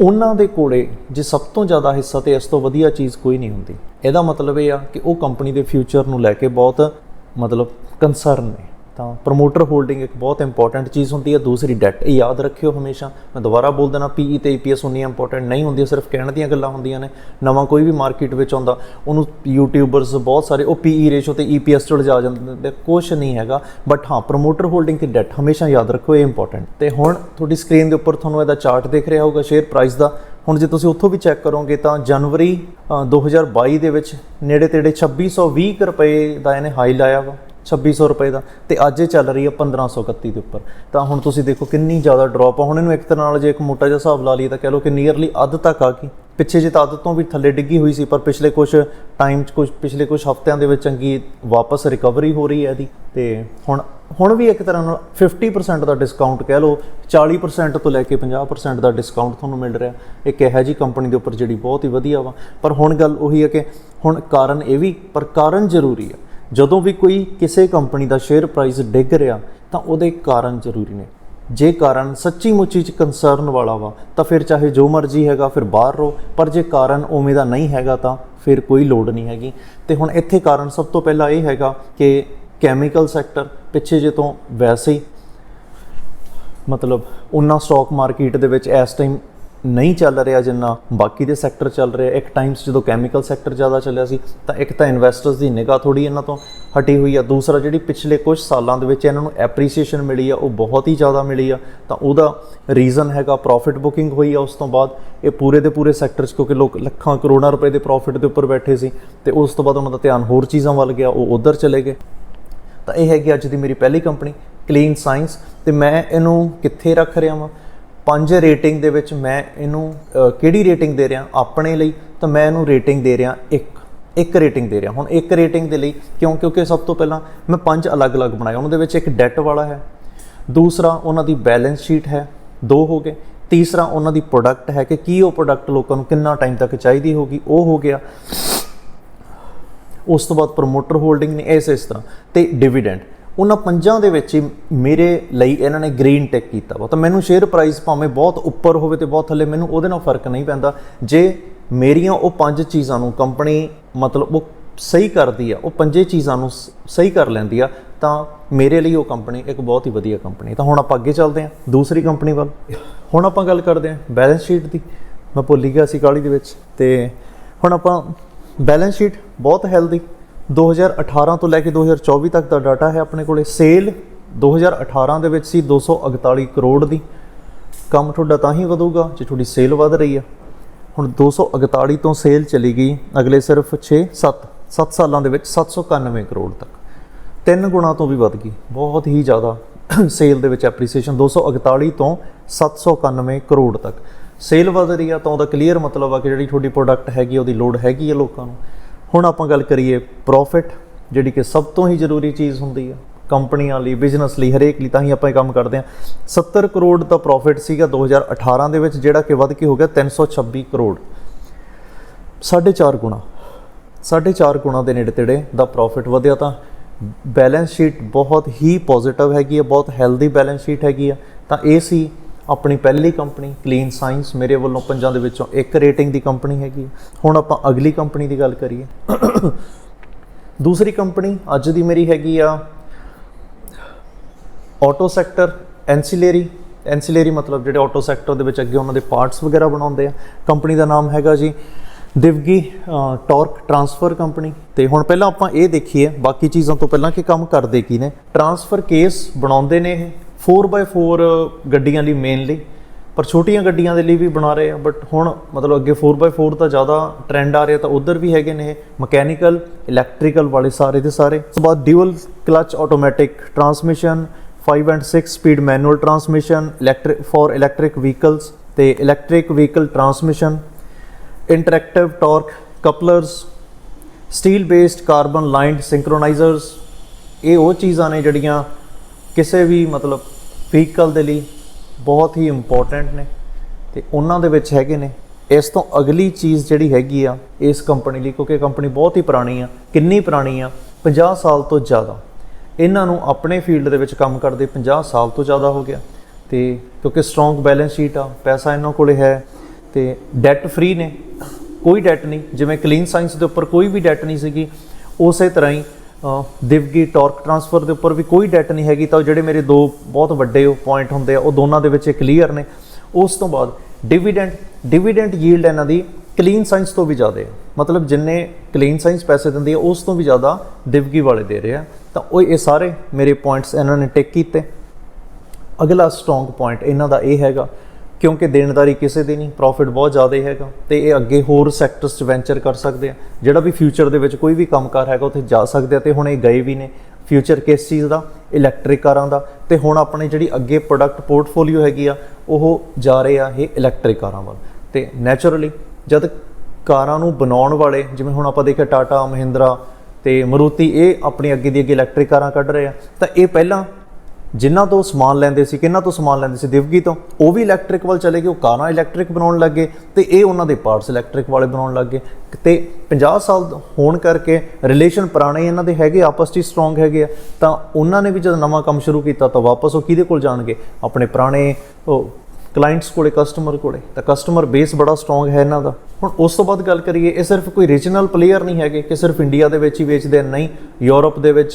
ਉਹਨਾਂ ਦੇ ਕੋਲੇ ਜੇ ਸਭ ਤੋਂ ਜ਼ਿਆਦਾ ਹਿੱਸਾ ਤੇ ਇਸ ਤੋਂ ਵਧੀਆ ਚੀਜ਼ ਕੋਈ ਨਹੀਂ ਹੁੰਦੀ। ਇਹਦਾ ਮਤਲਬ ਇਹ ਆ ਕਿ ਉਹ ਕੰਪਨੀ ਦੇ ਫਿਊਚਰ ਨੂੰ ਲੈ ਕੇ ਬਹੁਤ ਮਤਲਬ ਕੰਸਰਨ ਨੇ। ਤਾਂ ਪ੍ਰੋਮੋਟਰ ਹੋਲਡਿੰਗ ਇੱਕ ਬਹੁਤ ਇੰਪੋਰਟੈਂਟ ਚੀਜ਼ ਹੁੰਦੀ ਹੈ ਦੂਸਰੀ ਡੈਟ ਇਹ ਯਾਦ ਰੱਖਿਓ ਹਮੇਸ਼ਾ। ਮੈਂ ਦੁਬਾਰਾ ਬੋਲ ਦੇਣਾ ਪੀਈ ਤੇ ਈਪੀਐਸ ਉਨੀ ਇੰਪੋਰਟੈਂਟ ਨਹੀਂ ਹੁੰਦੀ ਸਿਰਫ ਕਹਿਣ ਦੀਆਂ ਗੱਲਾਂ ਹੁੰਦੀਆਂ ਨੇ। ਨਵਾਂ ਕੋਈ ਵੀ ਮਾਰਕੀਟ ਵਿੱਚ ਆਉਂਦਾ ਉਹਨੂੰ ਯੂਟਿਊਬਰਸ ਬਹੁਤ ਸਾਰੇ ਉਹ ਪੀਈ ਰੇਸ਼ੋ ਤੇ ਈਪੀਐਸ ਚ ਜਾ ਜਾਂਦੇ ਨੇ ਕੁਝ ਨਹੀਂ ਹੈਗਾ। ਬਟ ਹਾਂ ਪ੍ਰੋਮੋਟਰ ਹੋਲਡਿੰਗ ਤੇ ਡੈਟ ਹਮੇਸ਼ਾ ਯਾਦ ਰੱਖੋ ਇਹ ਇੰਪੋਰਟੈਂਟ ਤੇ ਹੁਣ ਤੁਹਾਡੀ ਸਕਰੀਨ ਦੇ ਉੱਪਰ ਤੁਹਾਨੂੰ ਇਹਦਾ ਚਾਰਟ ਦਿਖ ਰਿਹਾ ਹੋਊਗਾ ਸ਼ੇਅਰ ਪ੍ਰਾਈਸ ਦਾ। ਹੁਣ ਜੇ ਤੁਸੀਂ ਉੱਥੋਂ ਵੀ ਚੈੱਕ ਕਰੋਗੇ ਤਾਂ ਜਨਵਰੀ ਅ, 2022 ਦੇ ਵਿੱਚ ਨੇੜੇ ਤੇੜੇ 2620 ਕੁ ਰੁਪਏ ਦਾ ਇਹਨੇ ਹਾਈ ਲਾਇਆ ਵਾ। 2600 ਰੁਪਏ ਦਾ ਤੇ ਅੱਜ ਇਹ ਚੱਲ ਰਹੀ ਹੈ 1531 ਦੇ ਉੱਪਰ। ਤਾਂ ਹੁਣ ਤੁਸੀਂ ਦੇਖੋ ਕਿੰਨੀ ਜ਼ਿਆਦਾ ਡ੍ਰੌਪ ਆ। ਹੁਣ ਇਹਨੂੰ ਇੱਕ ਤਰ੍ਹਾਂ ਨਾਲ ਜੇ ਇੱਕ ਮੋਟਾ ਜਿਹਾ ਹਿਸਾਬ ਲਾ ਲਈਏ ਤਾਂ ਕਹਿ ਲਓ ਕਿ ਨੀਅਰਲੀ ਅੱਧ ਤੱਕ ਆ ਗਈ। ਪਿੱਛੇ ਜੇ ਤਾਂ ਅੱਧ ਤੋਂ ਵੀ ਥੱਲੇ ਡਿੱਗੀ ਹੋਈ ਸੀ, ਪਰ ਪਿਛਲੇ ਕੁਝ ਟਾਈਮ ਚ ਕੁਝ ਪਿਛਲੇ ਕੁਝ ਹਫ਼ਤਿਆਂ ਦੇ ਵਿੱਚ ਚੰਗੀ ਵਾਪਸ ਰਿਕਵਰੀ ਹੋ ਰਹੀ ਹੈ ਇਹਦੀ। ਤੇ ਹੁਣ ਹੁਣ ਵੀ ਇੱਕ ਤਰ੍ਹਾਂ ਨਾਲ 50% ਦਾ ਡਿਸਕਾਊਂਟ ਕਹਿ ਲਓ 40% ਤੋਂ ਲੈ ਕੇ 50% ਦਾ ਡਿਸਕਾਊਂਟ ਤੁਹਾਨੂੰ ਮਿਲ ਰਿਹਾ। ਇੱਕ ਇਹੋ ਜੀ ਕੰਪਨੀ ਦੇ ਉੱਪਰ ਜਿਹੜੀ ਬਹੁਤ ਹੀ ਵਧੀਆ ਵਾ। ਪਰ ਹੁਣ ਗੱਲ ਉਹੀ ਹੈ ਕਿ ਹੁਣ ਕਾਰਨ ਇਹ ਵੀ ਪਰ ਕਾਰਨ ਜ਼ਰੂਰੀ ਹੈ ਜਦੋਂ ਵੀ ਕੋਈ ਕਿਸੇ ਕੰਪਨੀ ਦਾ ਸ਼ੇਅਰ ਪ੍ਰਾਈਸ ਡਿੱਗ ਰਿਹਾ, ਤਾਂ ਉਹਦੇ ਕਾਰਨ ਜ਼ਰੂਰੀ ਨੇ। ਜੇ ਕਾਰਨ ਸੱਚੀ ਮੁੱਚੀ ਚ ਕੰਸਰਨ ਵਾਲਾ ਵਾ, ਤਾਂ ਫਿਰ ਚਾਹੇ ਜੋ ਮਰਜ਼ੀ ਹੈਗਾ ਫਿਰ ਬਾਹਰ ਰਹੋ, ਪਰ ਜੇ ਕਾਰਨ ਉਵੇਂ ਦਾ ਨਹੀਂ ਹੈਗਾ ਤਾਂ ਫਿਰ ਕੋਈ ਲੋੜ ਨਹੀਂ ਹੈਗੀ। ਤੇ ਹੁਣ ਇੱਥੇ ਕਾਰਨ ਸਭ ਤੋਂ ਪਹਿਲਾਂ ਇਹ ਹੈਗਾ ਕਿ ਕੈਮੀਕਲ ਸੈਕਟਰ ਪਿੱਛੇ ਜੇ ਤੋਂ ਵੈਸੇ ਹੀ ਮਤਲਬ ਉਹਨਾਂ ਸਟਾਕ ਮਾਰਕੀਟ ਦੇ ਵਿੱਚ ਇਸ ਟਾਈਮ ਨਹੀਂ ਚੱਲ ਰਿਹਾ ਜਿੰਨਾ ਬਾਕੀ ਦੇ ਸੈਕਟਰ ਚੱਲ ਰਿਹਾ। ਇੱਕ ਟਾਈਮਸ ਜਦੋਂ ਕੈਮੀਕਲ ਸੈਕਟਰ ਜ਼ਿਆਦਾ ਚੱਲਿਆ ਸੀ, ਤਾਂ ਇੱਕ ਤਾਂ ਇਨਵੈਸਟਰਸ ਦੀ ਨਿਗਾਹ ਥੋੜੀ ਇਹਨਾਂ ਤੋਂ ਹਟੀ ਹੋਈ ਆ। ਦੂਸਰਾ ਜਿਹੜੀ ਪਿਛਲੇ ਕੁਝ ਸਾਲਾਂ ਦੇ ਵਿੱਚ ਇਹਨਾਂ ਨੂੰ ਐਪਰੀਸੀਏਸ਼ਨ ਮਿਲੀ ਆ, ਉਹ ਬਹੁਤ ਹੀ ਜ਼ਿਆਦਾ ਮਿਲੀ ਆ। ਤਾਂ ਉਹਦਾ ਰੀਜ਼ਨ ਹੈਗਾ ਪ੍ਰੋਫਿਟ ਬੁਕਿੰਗ ਹੋਈ ਆ ਉਸ ਤੋਂ ਬਾਅਦ। ਇਹ ਪੂਰੇ ਦੇ ਪੂਰੇ ਸੈਕਟਰ 'ਚ ਕਿਉਂਕਿ ਲੋਕ ਲੱਖਾਂ ਕਰੋੜਾਂ ਰੁਪਏ ਦੇ ਪ੍ਰੋਫਿਟ ਦੇ ਉੱਪਰ ਬੈਠੇ ਸੀ ਤੇ ਉਸ ਤੋਂ ਬਾਅਦ ਉਹਨਾਂ ਦਾ ਧਿਆਨ ਹੋਰ ਚੀਜ਼ਾਂ ਵੱਲ ਗਿਆ, ਉਹ ਉਧਰ ਚਲੇ ਗਏ। ਤਾਂ ਇਹ ਹੈਗੀ ਅੱਜ ਦੀ ਮੇਰੀ ਪਹਿਲੀ ਕੰਪਨੀ ਕਲੀਨ ਸਾਇੰਸ ਤੇ ਮੈਂ ਇਹਨੂੰ ਕਿੱਥੇ ਰੱਖ ਰਿਹਾ ਵਾਂ? ਪੰਜ ਰੇਟਿੰਗ ਦੇ ਵਿੱਚ ਮੈਂ ਇਹਨੂੰ ਕਿਹੜੀ ਰੇਟਿੰਗ ਦੇ ਰਿਹਾ? ਆਪਣੇ ਲਈ ਤਾਂ ਮੈਂ ਇਹਨੂੰ ਰੇਟਿੰਗ ਦੇ ਰਿਹਾ ਇੱਕ ਇੱਕ ਰੇਟਿੰਗ ਦੇ ਰਿਹਾ। ਹੁਣ ਇੱਕ ਰੇਟਿੰਗ ਦੇ ਲਈ ਕਿਉਂ? ਕਿਉਂਕਿ ਸਭ ਤੋਂ ਪਹਿਲਾਂ ਮੈਂ ਪੰਜ ਅਲੱਗ-ਅਲੱਗ ਬਣਾਏ। ਉਹਨਾਂ ਦੇ ਵਿੱਚ ਇੱਕ ਡੈਟ ਵਾਲਾ ਹੈ, ਦੂਸਰਾ ਉਹਨਾਂ ਦੀ ਬੈਲੈਂਸ ਸ਼ੀਟ ਹੈ, ਦੋ ਹੋ ਗਏ। ਤੀਸਰਾ ਉਹਨਾਂ ਦੀ ਪ੍ਰੋਡਕਟ ਹੈ ਕਿ ਕੀ ਉਹ ਪ੍ਰੋਡਕਟ ਲੋਕਾਂ ਨੂੰ ਕਿੰਨਾ ਟਾਈਮ ਤੱਕ ਚਾਹੀਦੀ ਹੋਗੀ ਉਹ ਹੋ ਗਿਆ। ਉਸ ਤੋਂ ਬਾਅਦ ਪ੍ਰੋਮੋਟਰ ਹੋਲਡਿੰਗ ਨੇ ਇਸ ਇਸ ਤਰ੍ਹਾਂ। ਤੇ ਡਿਵੀਡੈਂਡ ਉਹਨਾਂ ਪੰਜਾਂ ਦੇ ਵਿੱਚ ਹੀ ਮੇਰੇ ਲਈ ਇਹਨਾਂ ਨੇ ਗ੍ਰੀਨ ਟੈਕ ਕੀਤਾ ਵਾ। ਤਾਂ ਮੈਨੂੰ ਸ਼ੇਅਰ ਪ੍ਰਾਈਸ ਭਾਵੇਂ ਬਹੁਤ ਉੱਪਰ ਹੋਵੇ ਤੇ ਬਹੁਤ ਥੱਲੇ, ਮੈਨੂੰ ਉਹਦੇ ਨਾਲ ਫ਼ਰਕ ਨਹੀਂ ਪੈਂਦਾ। ਜੇ ਮੇਰੀਆਂ ਉਹ ਪੰਜ ਚੀਜ਼ਾਂ ਨੂੰ ਕੰਪਨੀ ਮਤਲਬ ਉਹ ਸਹੀ ਕਰਦੀ ਆ, ਉਹ ਪੰਜੇ ਚੀਜ਼ਾਂ ਨੂੰ ਸਹੀ ਕਰ ਲੈਂਦੀ ਆ, ਤਾਂ ਮੇਰੇ ਲਈ ਉਹ ਕੰਪਨੀ ਇੱਕ ਬਹੁਤ ਹੀ ਵਧੀਆ ਕੰਪਨੀ ਤਾਂ ਹੁਣ ਆਪਾਂ ਅੱਗੇ ਚੱਲਦੇ ਹਾਂ ਦੂਸਰੀ ਕੰਪਨੀ ਵੱਲ। ਹੁਣ ਆਪਾਂ ਗੱਲ ਕਰਦੇ ਹਾਂ ਬੈਲੈਂਸ ਸ਼ੀਟ ਦੀ। ਮੈਂ ਭੁੱਲ ਗਿਆ ਸੀ ਕਾਲੀ ਦੇ ਵਿੱਚ। ਤੇ ਹੁਣ ਆਪਾਂ ਬੈਲੈਂਸ ਸ਼ੀਟ ਬਹੁਤ ਹੈਲਦੀ 2018 ਤੋਂ ਲੈ ਕੇ 2024 ਤੱਕ ਦਾ ਡਾਟਾ ਹੈ ਆਪਣੇ ਕੋਲੇ। ਸੇਲ 2018 ਦੇ ਵਿੱਚ ਸੀ 241 ਕਰੋੜ ਦੀ। ਕੰਮ ਤੁਹਾਡਾ ਤਾਂ ਹੀ ਵਧੂਗਾ ਜੇ ਤੁਹਾਡੀ ਸੇਲ ਵਧ ਰਹੀ ਆ। ਹੁਣ 241 ਤੋਂ ਸੇਲ ਚਲੀ ਗਈ ਅਗਲੇ ਸਿਰਫ 6 7 7 ਸਾਲਾਂ ਦੇ ਵਿੱਚ 791 ਕਰੋੜ ਤੱਕ। ਤਿੰਨ ਗੁਣਾ ਤੋਂ ਵੀ ਵੱਧ ਗਈ। ਬਹੁਤ ਹੀ ਜ਼ਿਆਦਾ ਸੇਲ ਦੇ ਵਿੱਚ ਐਪਰੀਸੀਏਸ਼ਨ 241 ਤੋਂ 791 ਕਰੋੜ ਤੱਕ। ਸੇਲ ਵਧ ਰਹੀ ਆ ਤਾਂ ਉਹਦਾ ਕਲੀਅਰ ਮਤਲਬ ਆ ਕਿ ਜਿਹੜੀ ਤੁਹਾਡੀ ਪ੍ਰੋਡਕਟ ਹੈਗੀ ਆ, ਉਹਦੀ ਲੋਡ ਹੈਗੀ ਆ ਲੋਕਾਂ ਨੂੰ। ਹੁਣ ਆਪਾਂ ਗੱਲ ਕਰੀਏ ਪ੍ਰੋਫਿਟ ਜਿਹੜੀ ਕਿ ਸਭ ਤੋਂ ਹੀ ਜ਼ਰੂਰੀ ਚੀਜ਼ ਹੁੰਦੀ ਆ, ਕੰਪਨੀਆਂ ਲਈ ਬਿਜ਼ਨਸ ਲਈ, ਹਰੇਕ ਲਈ, ਤਾਂ ਹੀ ਆਪਾਂ ਇਹ ਕੰਮ ਕਰਦੇ ਆ 70 ਕਰੋੜ ਦਾ ਪ੍ਰੋਫਿਟ ਸੀਗਾ 2018 ਦੇ ਵਿੱਚ, ਜਿਹੜਾ ਕਿ ਵੱਧ ਕੇ ਹੋ ਗਿਆ 326 ਕਰੋੜ। 4.5 ਗੁਣਾ 4.5 ਗੁਣਾ ਦੇ ਨੇੜੇ ਤੇੜੇ ਦਾ ਪ੍ਰੋਫਿਟ ਵਧਿਆ ਤਾਂ ਬੈਲੈਂਸ ਸ਼ੀਟ ਬਹੁਤ ਹੀ ਪੋਜ਼ਿਟਿਵ ਹੈਗੀ ਹੈ ਬਹੁਤ ਹੈਲਦੀ ਬੈਲੈਂਸ ਸ਼ੀਟ ਹੈਗੀ ਆ। ਤਾਂ ਇਹ ਸੀ ਆਪਣੀ ਪਹਿਲੀ ਕੰਪਨੀ ਕਲੀਨ ਸਾਇੰਸ ਮੇਰੇ ਵੱਲੋਂ ਪੰਜਾਂ ਦੇ ਵਿੱਚੋਂ ਇੱਕ ਰੇਟਿੰਗ ਦੀ ਕੰਪਨੀ ਹੈਗੀ ਹੈ। ਹੁਣ ਆਪਾਂ ਅਗਲੀ ਕੰਪਨੀ ਦੀ ਗੱਲ ਕਰੀਏ। ਦੂਸਰੀ ਕੰਪਨੀ ਅੱਜ ਦੀ ਮੇਰੀ ਹੈਗੀ ਆ ਆਟੋ ਸੈਕਟਰ ਐਂਸੀਲਰੀ ਐਂਸੀਲਰੀ ਮਤਲਬ ਜਿਹੜੇ ਆਟੋ ਸੈਕਟਰ ਦੇ ਵਿੱਚ ਅੱਗੇ ਉਹਨਾਂ ਦੇ ਪਾਰਟਸ ਵਗੈਰਾ ਬਣਾਉਂਦੇ ਆ। ਕੰਪਨੀ ਦਾ ਨਾਮ ਹੈਗਾ ਜੀ ਦਿਵਗੀ ਟਾਰਕ ਟਰਾਂਸਫਰ ਕੰਪਨੀ। ਤੇ ਹੁਣ ਪਹਿਲਾਂ ਆਪਾਂ ਇਹ ਦੇਖੀਏ, ਬਾਕੀ ਚੀਜ਼ਾਂ ਤੋਂ ਪਹਿਲਾਂ ਕਿ ਕੰਮ ਕਰਦੇ ਕੀ ਨੇ। ਟਰਾਂਸਫਰ ਕੇਸ ਬਣਾਉਂਦੇ ਨੇ ਇਹ। 4x4 ਗੱਡੀਆਂ ਲਈ ਮੇਨਲੀ ਪਰ ਛੋਟੀਆਂ ਗੱਡੀਆਂ ਦੇ ਲਈ ਵੀ ਬਣਾ ਰਹੇ ਆ ਬਟ ਹੁਣ ਮਤਲਬ ਅੱਗੇ 4x4 ਤਾਂ ਜ਼ਿਆਦਾ ਟ੍ਰੈਂਡ ਆ ਰਿਹਾ, ਤਾਂ ਉਧਰ ਵੀ ਹੈਗੇ ਨੇ ਇਹ ਮਕੈਨੀਕਲ ਇਲੈਕਟ੍ਰੀਕਲ ਵਾਲੇ ਸਾਰੇ ਦੇ ਸਾਰੇ। ਉਸ ਤੋਂ ਬਾਅਦ dual clutch automatic transmission 5 and 6 speed manual transmission electric for electric vehicles ਤੇ electric vehicle transmission interactive torque couplers steel based carbon lined synchronizers ਇਹ ਉਹ ਚੀਜ਼ਾਂ ਨੇ ਜਿਹੜੀਆਂ ਕਿਸੇ ਵੀ ਮਤਲਬ ਵਹੀਕਲ ਦੇ ਲਈ ਬਹੁਤ ਹੀ ਇੰਪੋਰਟੈਂਟ ਨੇ ਤੇ ਉਹਨਾਂ ਦੇ ਵਿੱਚ ਹੈਗੇ ਨੇ। ਇਸ ਤੋਂ ਅਗਲੀ ਚੀਜ਼ ਜਿਹੜੀ ਹੈਗੀ ਆ ਇਸ ਕੰਪਨੀ ਲਈ, ਕਿਉਂਕਿ ਕੰਪਨੀ ਬਹੁਤ ਹੀ ਪੁਰਾਣੀ ਆ, ਕਿੰਨੀ ਪੁਰਾਣੀ ਆ? 50 ਸਾਲ ਤੋਂ ਜ਼ਿਆਦਾ। ਇਹਨਾਂ ਨੂੰ ਆਪਣੇ ਫੀਲਡ ਦੇ ਵਿੱਚ ਕੰਮ ਕਰਦੇ 50 ਸਾਲ ਤੋਂ ਜ਼ਿਆਦਾ ਹੋ ਗਿਆ। ਤੇ ਕਿਉਂਕਿ ਸਟਰੋਂਗ ਬੈਲੈਂਸ ਸ਼ੀਟ ਆ, ਪੈਸਾ ਇਹਨਾਂ ਕੋਲੇ ਹੈ, ਤੇ ਡੈਟ ਫ੍ਰੀ ਨੇ। ਕੋਈ ਡੈਟ ਨਹੀਂ, ਜਿਵੇਂ ਕਲੀਨ ਸਾਇੰਸ ਦੇ ਉੱਪਰ ਕੋਈ ਵੀ ਡੈਟ ਨਹੀਂ ਸੀਗੀ, ਉਸੇ ਤਰ੍ਹਾਂ ਹੀ ਦਿਵਗੀ ਟਾਰਕ ਟਰਾਂਸਫਰ ਦੇ ਉੱਪਰ ਵੀ ਕੋਈ ਡੈਟ ਨਹੀਂ ਹੈਗੀ, ਤਾਂ ਉਹ ਜਿਹੜੇ ਮੇਰੇ ਦੋ ਬਹੁਤ ਵੱਡੇ ਪੁਆਇੰਟ ਹੁੰਦੇ ਆ, ਉਹ ਦੋਨਾਂ ਦੇ ਵਿੱਚ ਕਲੀਅਰ ਨੇ। ਉਸ ਤੋਂ ਬਾਅਦ ਡਿਵੀਡੈਂਡ ਡਿਵੀਡੈਂਡ ਯੀਲਡ ਇਹਨਾਂ ਦੀ ਕਲੀਨ ਸਾਇੰਸ ਤੋਂ ਵੀ ਜ਼ਿਆਦਾ ਹੈ। ਮਤਲਬ ਜਿੰਨੇ ਕਲੀਨ ਸਾਇੰਸ ਪੈਸੇ ਦਿੰਦੀ ਹੈ, ਉਸ ਤੋਂ ਵੀ ਜ਼ਿਆਦਾ ਦਿਵਗੀ ਵਾਲੇ ਦੇ ਰਹੇ। ਆ ਤਾਂ ਉਹ ਇਹ ਸਾਰੇ ਮੇਰੇ ਪੁਆਇੰਟਸ ਇਹਨਾਂ ਨੇ ਟਿਕ ਕੀਤੇ। ਅਗਲਾ ਸਟਰੋਂਗ ਪੁਆਇੰਟ ਇਹਨਾਂ ਦਾ ਇਹ ਹੈਗਾ ਕਿਉਂਕਿ ਦੇਣਦਾਰੀ ਕਿਸੇ ਦੀ ਨਹੀਂ ਪ੍ਰੋਫਿਟ ਬਹੁਤ ਜ਼ਿਆਦਾ ਹੈਗਾ ਤੇ ਇਹ ਅੱਗੇ ਹੋਰ ਸੈਕਟਰਸ 'ਚ ਵੈਂਚਰ ਕਰ ਸਕਦੇ ਆ। ਜਿਹੜਾ ਵੀ ਫਿਊਚਰ ਦੇ ਵਿੱਚ ਕੋਈ ਵੀ ਕੰਮਕਾਰ ਹੈਗਾ, ਉੱਥੇ ਜਾ ਸਕਦੇ ਆ ਤੇ ਹੁਣ ਇਹ ਗਏ ਵੀ ਨੇ। ਫਿਊਚਰ ਕਿਸ ਚੀਜ਼ ਦਾ? ਇਲੈਕਟ੍ਰਿਕ ਕਾਰਾਂ ਦਾ। ਤੇ ਹੁਣ ਆਪਣੇ ਜਿਹੜੀ ਅੱਗੇ ਪ੍ਰੋਡਕਟ ਪੋਰਟਫੋਲੀਓ ਹੈਗੀ ਆ, ਉਹ ਜਾ ਰਹੇ ਆ ਇਹ ਇਲੈਕਟ੍ਰਿਕ ਕਾਰਾਂ ਵੱਲ। ਤੇ ਨੇਚਰਲੀ ਜਦ ਕਾਰਾਂ ਨੂੰ ਬਣਾਉਣ ਵਾਲੇ, ਜਿਵੇਂ ਹੁਣ ਆਪਾਂ ਦੇਖਿਆ ਟਾਟਾ ਮਹਿੰਦਰਾ ਤੇ ਮਰੂਤੀ ਇਹ ਆਪਣੀ ਅੱਗੇ ਦੀ ਅੱਗੇ ਇਲੈਕਟ੍ਰਿਕ ਕਾਰਾਂ ਕੱਢ ਰਹੇ ਆ। ਤਾਂ ਇਹ ਪਹਿਲਾਂ ਜਿਨ੍ਹਾਂ ਤੋਂ ਸਮਾਨ ਲੈਂਦੇ ਸੀ ਕਿਹਨਾਂ ਤੋਂ ਸਮਾਨ ਲੈਂਦੇ ਸੀ ਦਿਵਗੀ ਤੋਂ, ਉਹ ਵੀ ਇਲੈਕਟ੍ਰਿਕ ਵੱਲ ਚਲੇ ਗਏ, ਉਹ ਕਾਰਾਂ ਇਲੈਕਟ੍ਰਿਕ ਬਣਾਉਣ ਲੱਗੇ ਤੇ ਇਹ ਉਹਨਾਂ ਦੇ ਪਾਰਟਸ ਇਲੈਕਟ੍ਰਿਕ ਵਾਲੇ ਬਣਾਉਣ ਲੱਗੇ ਤੇ 50 ਸਾਲ ਹੋਣ ਕਰਕੇ ਰਿਲੇਸ਼ਨ ਪੁਰਾਣੇ ਇਹਨਾਂ ਦੇ ਹੈਗੇ, ਆਪਸ 'ਚ ਸਟਰੋਂਗ ਹੈਗੇ ਆ। ਤਾਂ ਉਹਨਾਂ ਨੇ ਵੀ ਜਦ ਨਵਾਂ ਕੰਮ ਸ਼ੁਰੂ ਕੀਤਾ ਤਾਂ ਵਾਪਸ ਉਹ ਕਿਹਦੇ ਕੋਲ ਜਾਣਗੇ? ਆਪਣੇ ਪੁਰਾਣੇ ਕਲਾਇੰਟਸ ਕੋਲੇ ਕਸਟਮਰ ਕੋਲੇ। ਤਾਂ ਕਸਟਮਰ ਬੇਸ ਬੜਾ ਸਟਰੋਂਗ ਹੈ ਇਹਨਾਂ ਦਾ। ਹੁਣ ਉਸ ਤੋਂ ਬਾਅਦ ਗੱਲ ਕਰੀਏ, ਇਹ ਸਿਰਫ ਕੋਈ ਰੀਜਨਲ ਪਲੇਅਰ ਨਹੀਂ ਹੈਗੇ, ਕਿ ਸਿਰਫ ਇੰਡੀਆ ਦੇ ਵਿੱਚ ਹੀ ਵੇਚਦੇ ਨਹੀਂ ਯੂਰਪ ਦੇ ਵਿੱਚ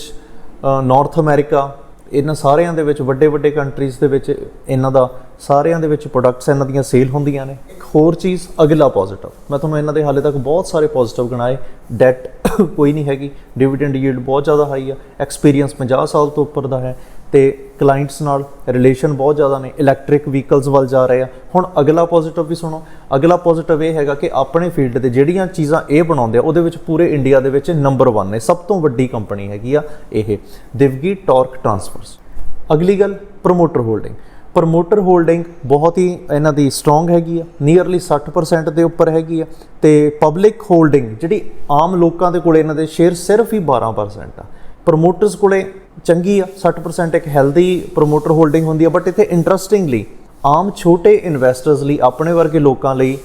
ਨਾਰਥ ਅਮਰੀਕਾ ਇਹਨਾਂ ਸਾਰਿਆਂ ਦੇ ਵਿੱਚ, ਵੱਡੇ ਵੱਡੇ ਕੰਟਰੀਜ਼ ਦੇ ਵਿੱਚ ਇਹਨਾਂ ਦਾ, ਸਾਰਿਆਂ ਦੇ ਵਿੱਚ ਪ੍ਰੋਡਕਟਸ ਇਹਨਾਂ ਦੀਆਂ ਸੇਲ ਹੁੰਦੀਆਂ ਨੇ। ਇੱਕ ਹੋਰ ਚੀਜ਼, ਅਗਲਾ ਪੋਜ਼ਿਟਿਵ ਮੈਂ ਤੁਹਾਨੂੰ ਇਹਨਾਂ ਦੇ ਹਾਲੇ ਤੱਕ ਬਹੁਤ ਸਾਰੇ ਪੋਜ਼ਿਟਿਵ ਗਣਾਏ। ਡੈਟ ਕੋਈ ਨਹੀਂ ਹੈਗੀ। ਡਿਵੀਡੈਂਡ ਯੀਲਡ ਬਹੁਤ ਜ਼ਿਆਦਾ ਹਾਈ ਆ। ਐਕਸਪੀਰੀਅੰਸ 50 ਸਾਲ ਤੋਂ ਉੱਪਰ ਦਾ ਹੈ। ਤੇ ਕਲਾਇੰਟਸ ਨਾਲ ਰਿਲੇਸ਼ਨ ਬਹੁਤ ਜ਼ਿਆਦਾ ਨੇ ਇਲੈਕਟ੍ਰਿਕ ਵਹੀਕਲਸ ਵੱਲ ਜਾ ਰਹੇ ਆ। ਹੁਣ ਅਗਲਾ ਪੋਜ਼ਿਟਿਵ ਵੀ ਸੁਣੋ। ਅਗਲਾ ਪੋਜ਼ਿਟਿਵ ਇਹ ਹੈਗਾ ਕਿ ਆਪਣੇ ਫੀਲਡ ਦੇ ਜਿਹੜੀਆਂ ਚੀਜ਼ਾਂ ਇਹ ਬਣਾਉਂਦੇ ਆ, ਉਹਦੇ ਵਿੱਚ ਪੂਰੇ ਇੰਡੀਆ ਦੇ ਵਿੱਚ ਨੰਬਰ 1 ਨੇ। ਸਭ ਤੋਂ ਵੱਡੀ ਕੰਪਨੀ ਹੈਗੀ ਆ ਇਹ। ਦਿਵਗੀ ਟਾਰਕ ਟਰਾਂਸਫਰਸ ਅਗਲੀ ਗੱਲ ਪ੍ਰੋਮੋਟਰ ਹੋਲਡਿੰਗ ਪ੍ਰਮੋਟਰ ਹੋਲਡਿੰਗ ਬਹੁਤ ਹੀ ਇਹਨਾਂ ਦੀ ਸਟਰੋਂਗ ਹੈਗੀ ਆ ਨੀਅਰਲੀ 60% ਦੇ ਉੱਪਰ ਹੈਗੀ ਆ ਤੇ ਪਬਲਿਕ ਹੋਲਡਿੰਗ ਜਿਹੜੀ ਆਮ ਲੋਕਾਂ ਦੇ ਕੋਲ ਇਹਨਾਂ ਦੇ ਸ਼ੇਅਰ ਸਿਰਫ ਹੀ 12% ਆ। ਪ੍ਰੋਮੋਟਰਸ ਕੋਲੇ ਚੰਗੀ ਆ 60% ਇੱਕ ਹੈਲਦੀ ਪ੍ਰੋਮੋਟਰ ਹੋਲਡਿੰਗ ਹੁੰਦੀ ਆ ਬਟ ਇੱਥੇ ਇੰਟਰਸਟਿੰਗਲੀ ਆਮ ਛੋਟੇ ਇਨਵੈਸਟਰਸ ਲਈ, ਆਪਣੇ ਵਰਗੇ ਲੋਕਾਂ ਲਈ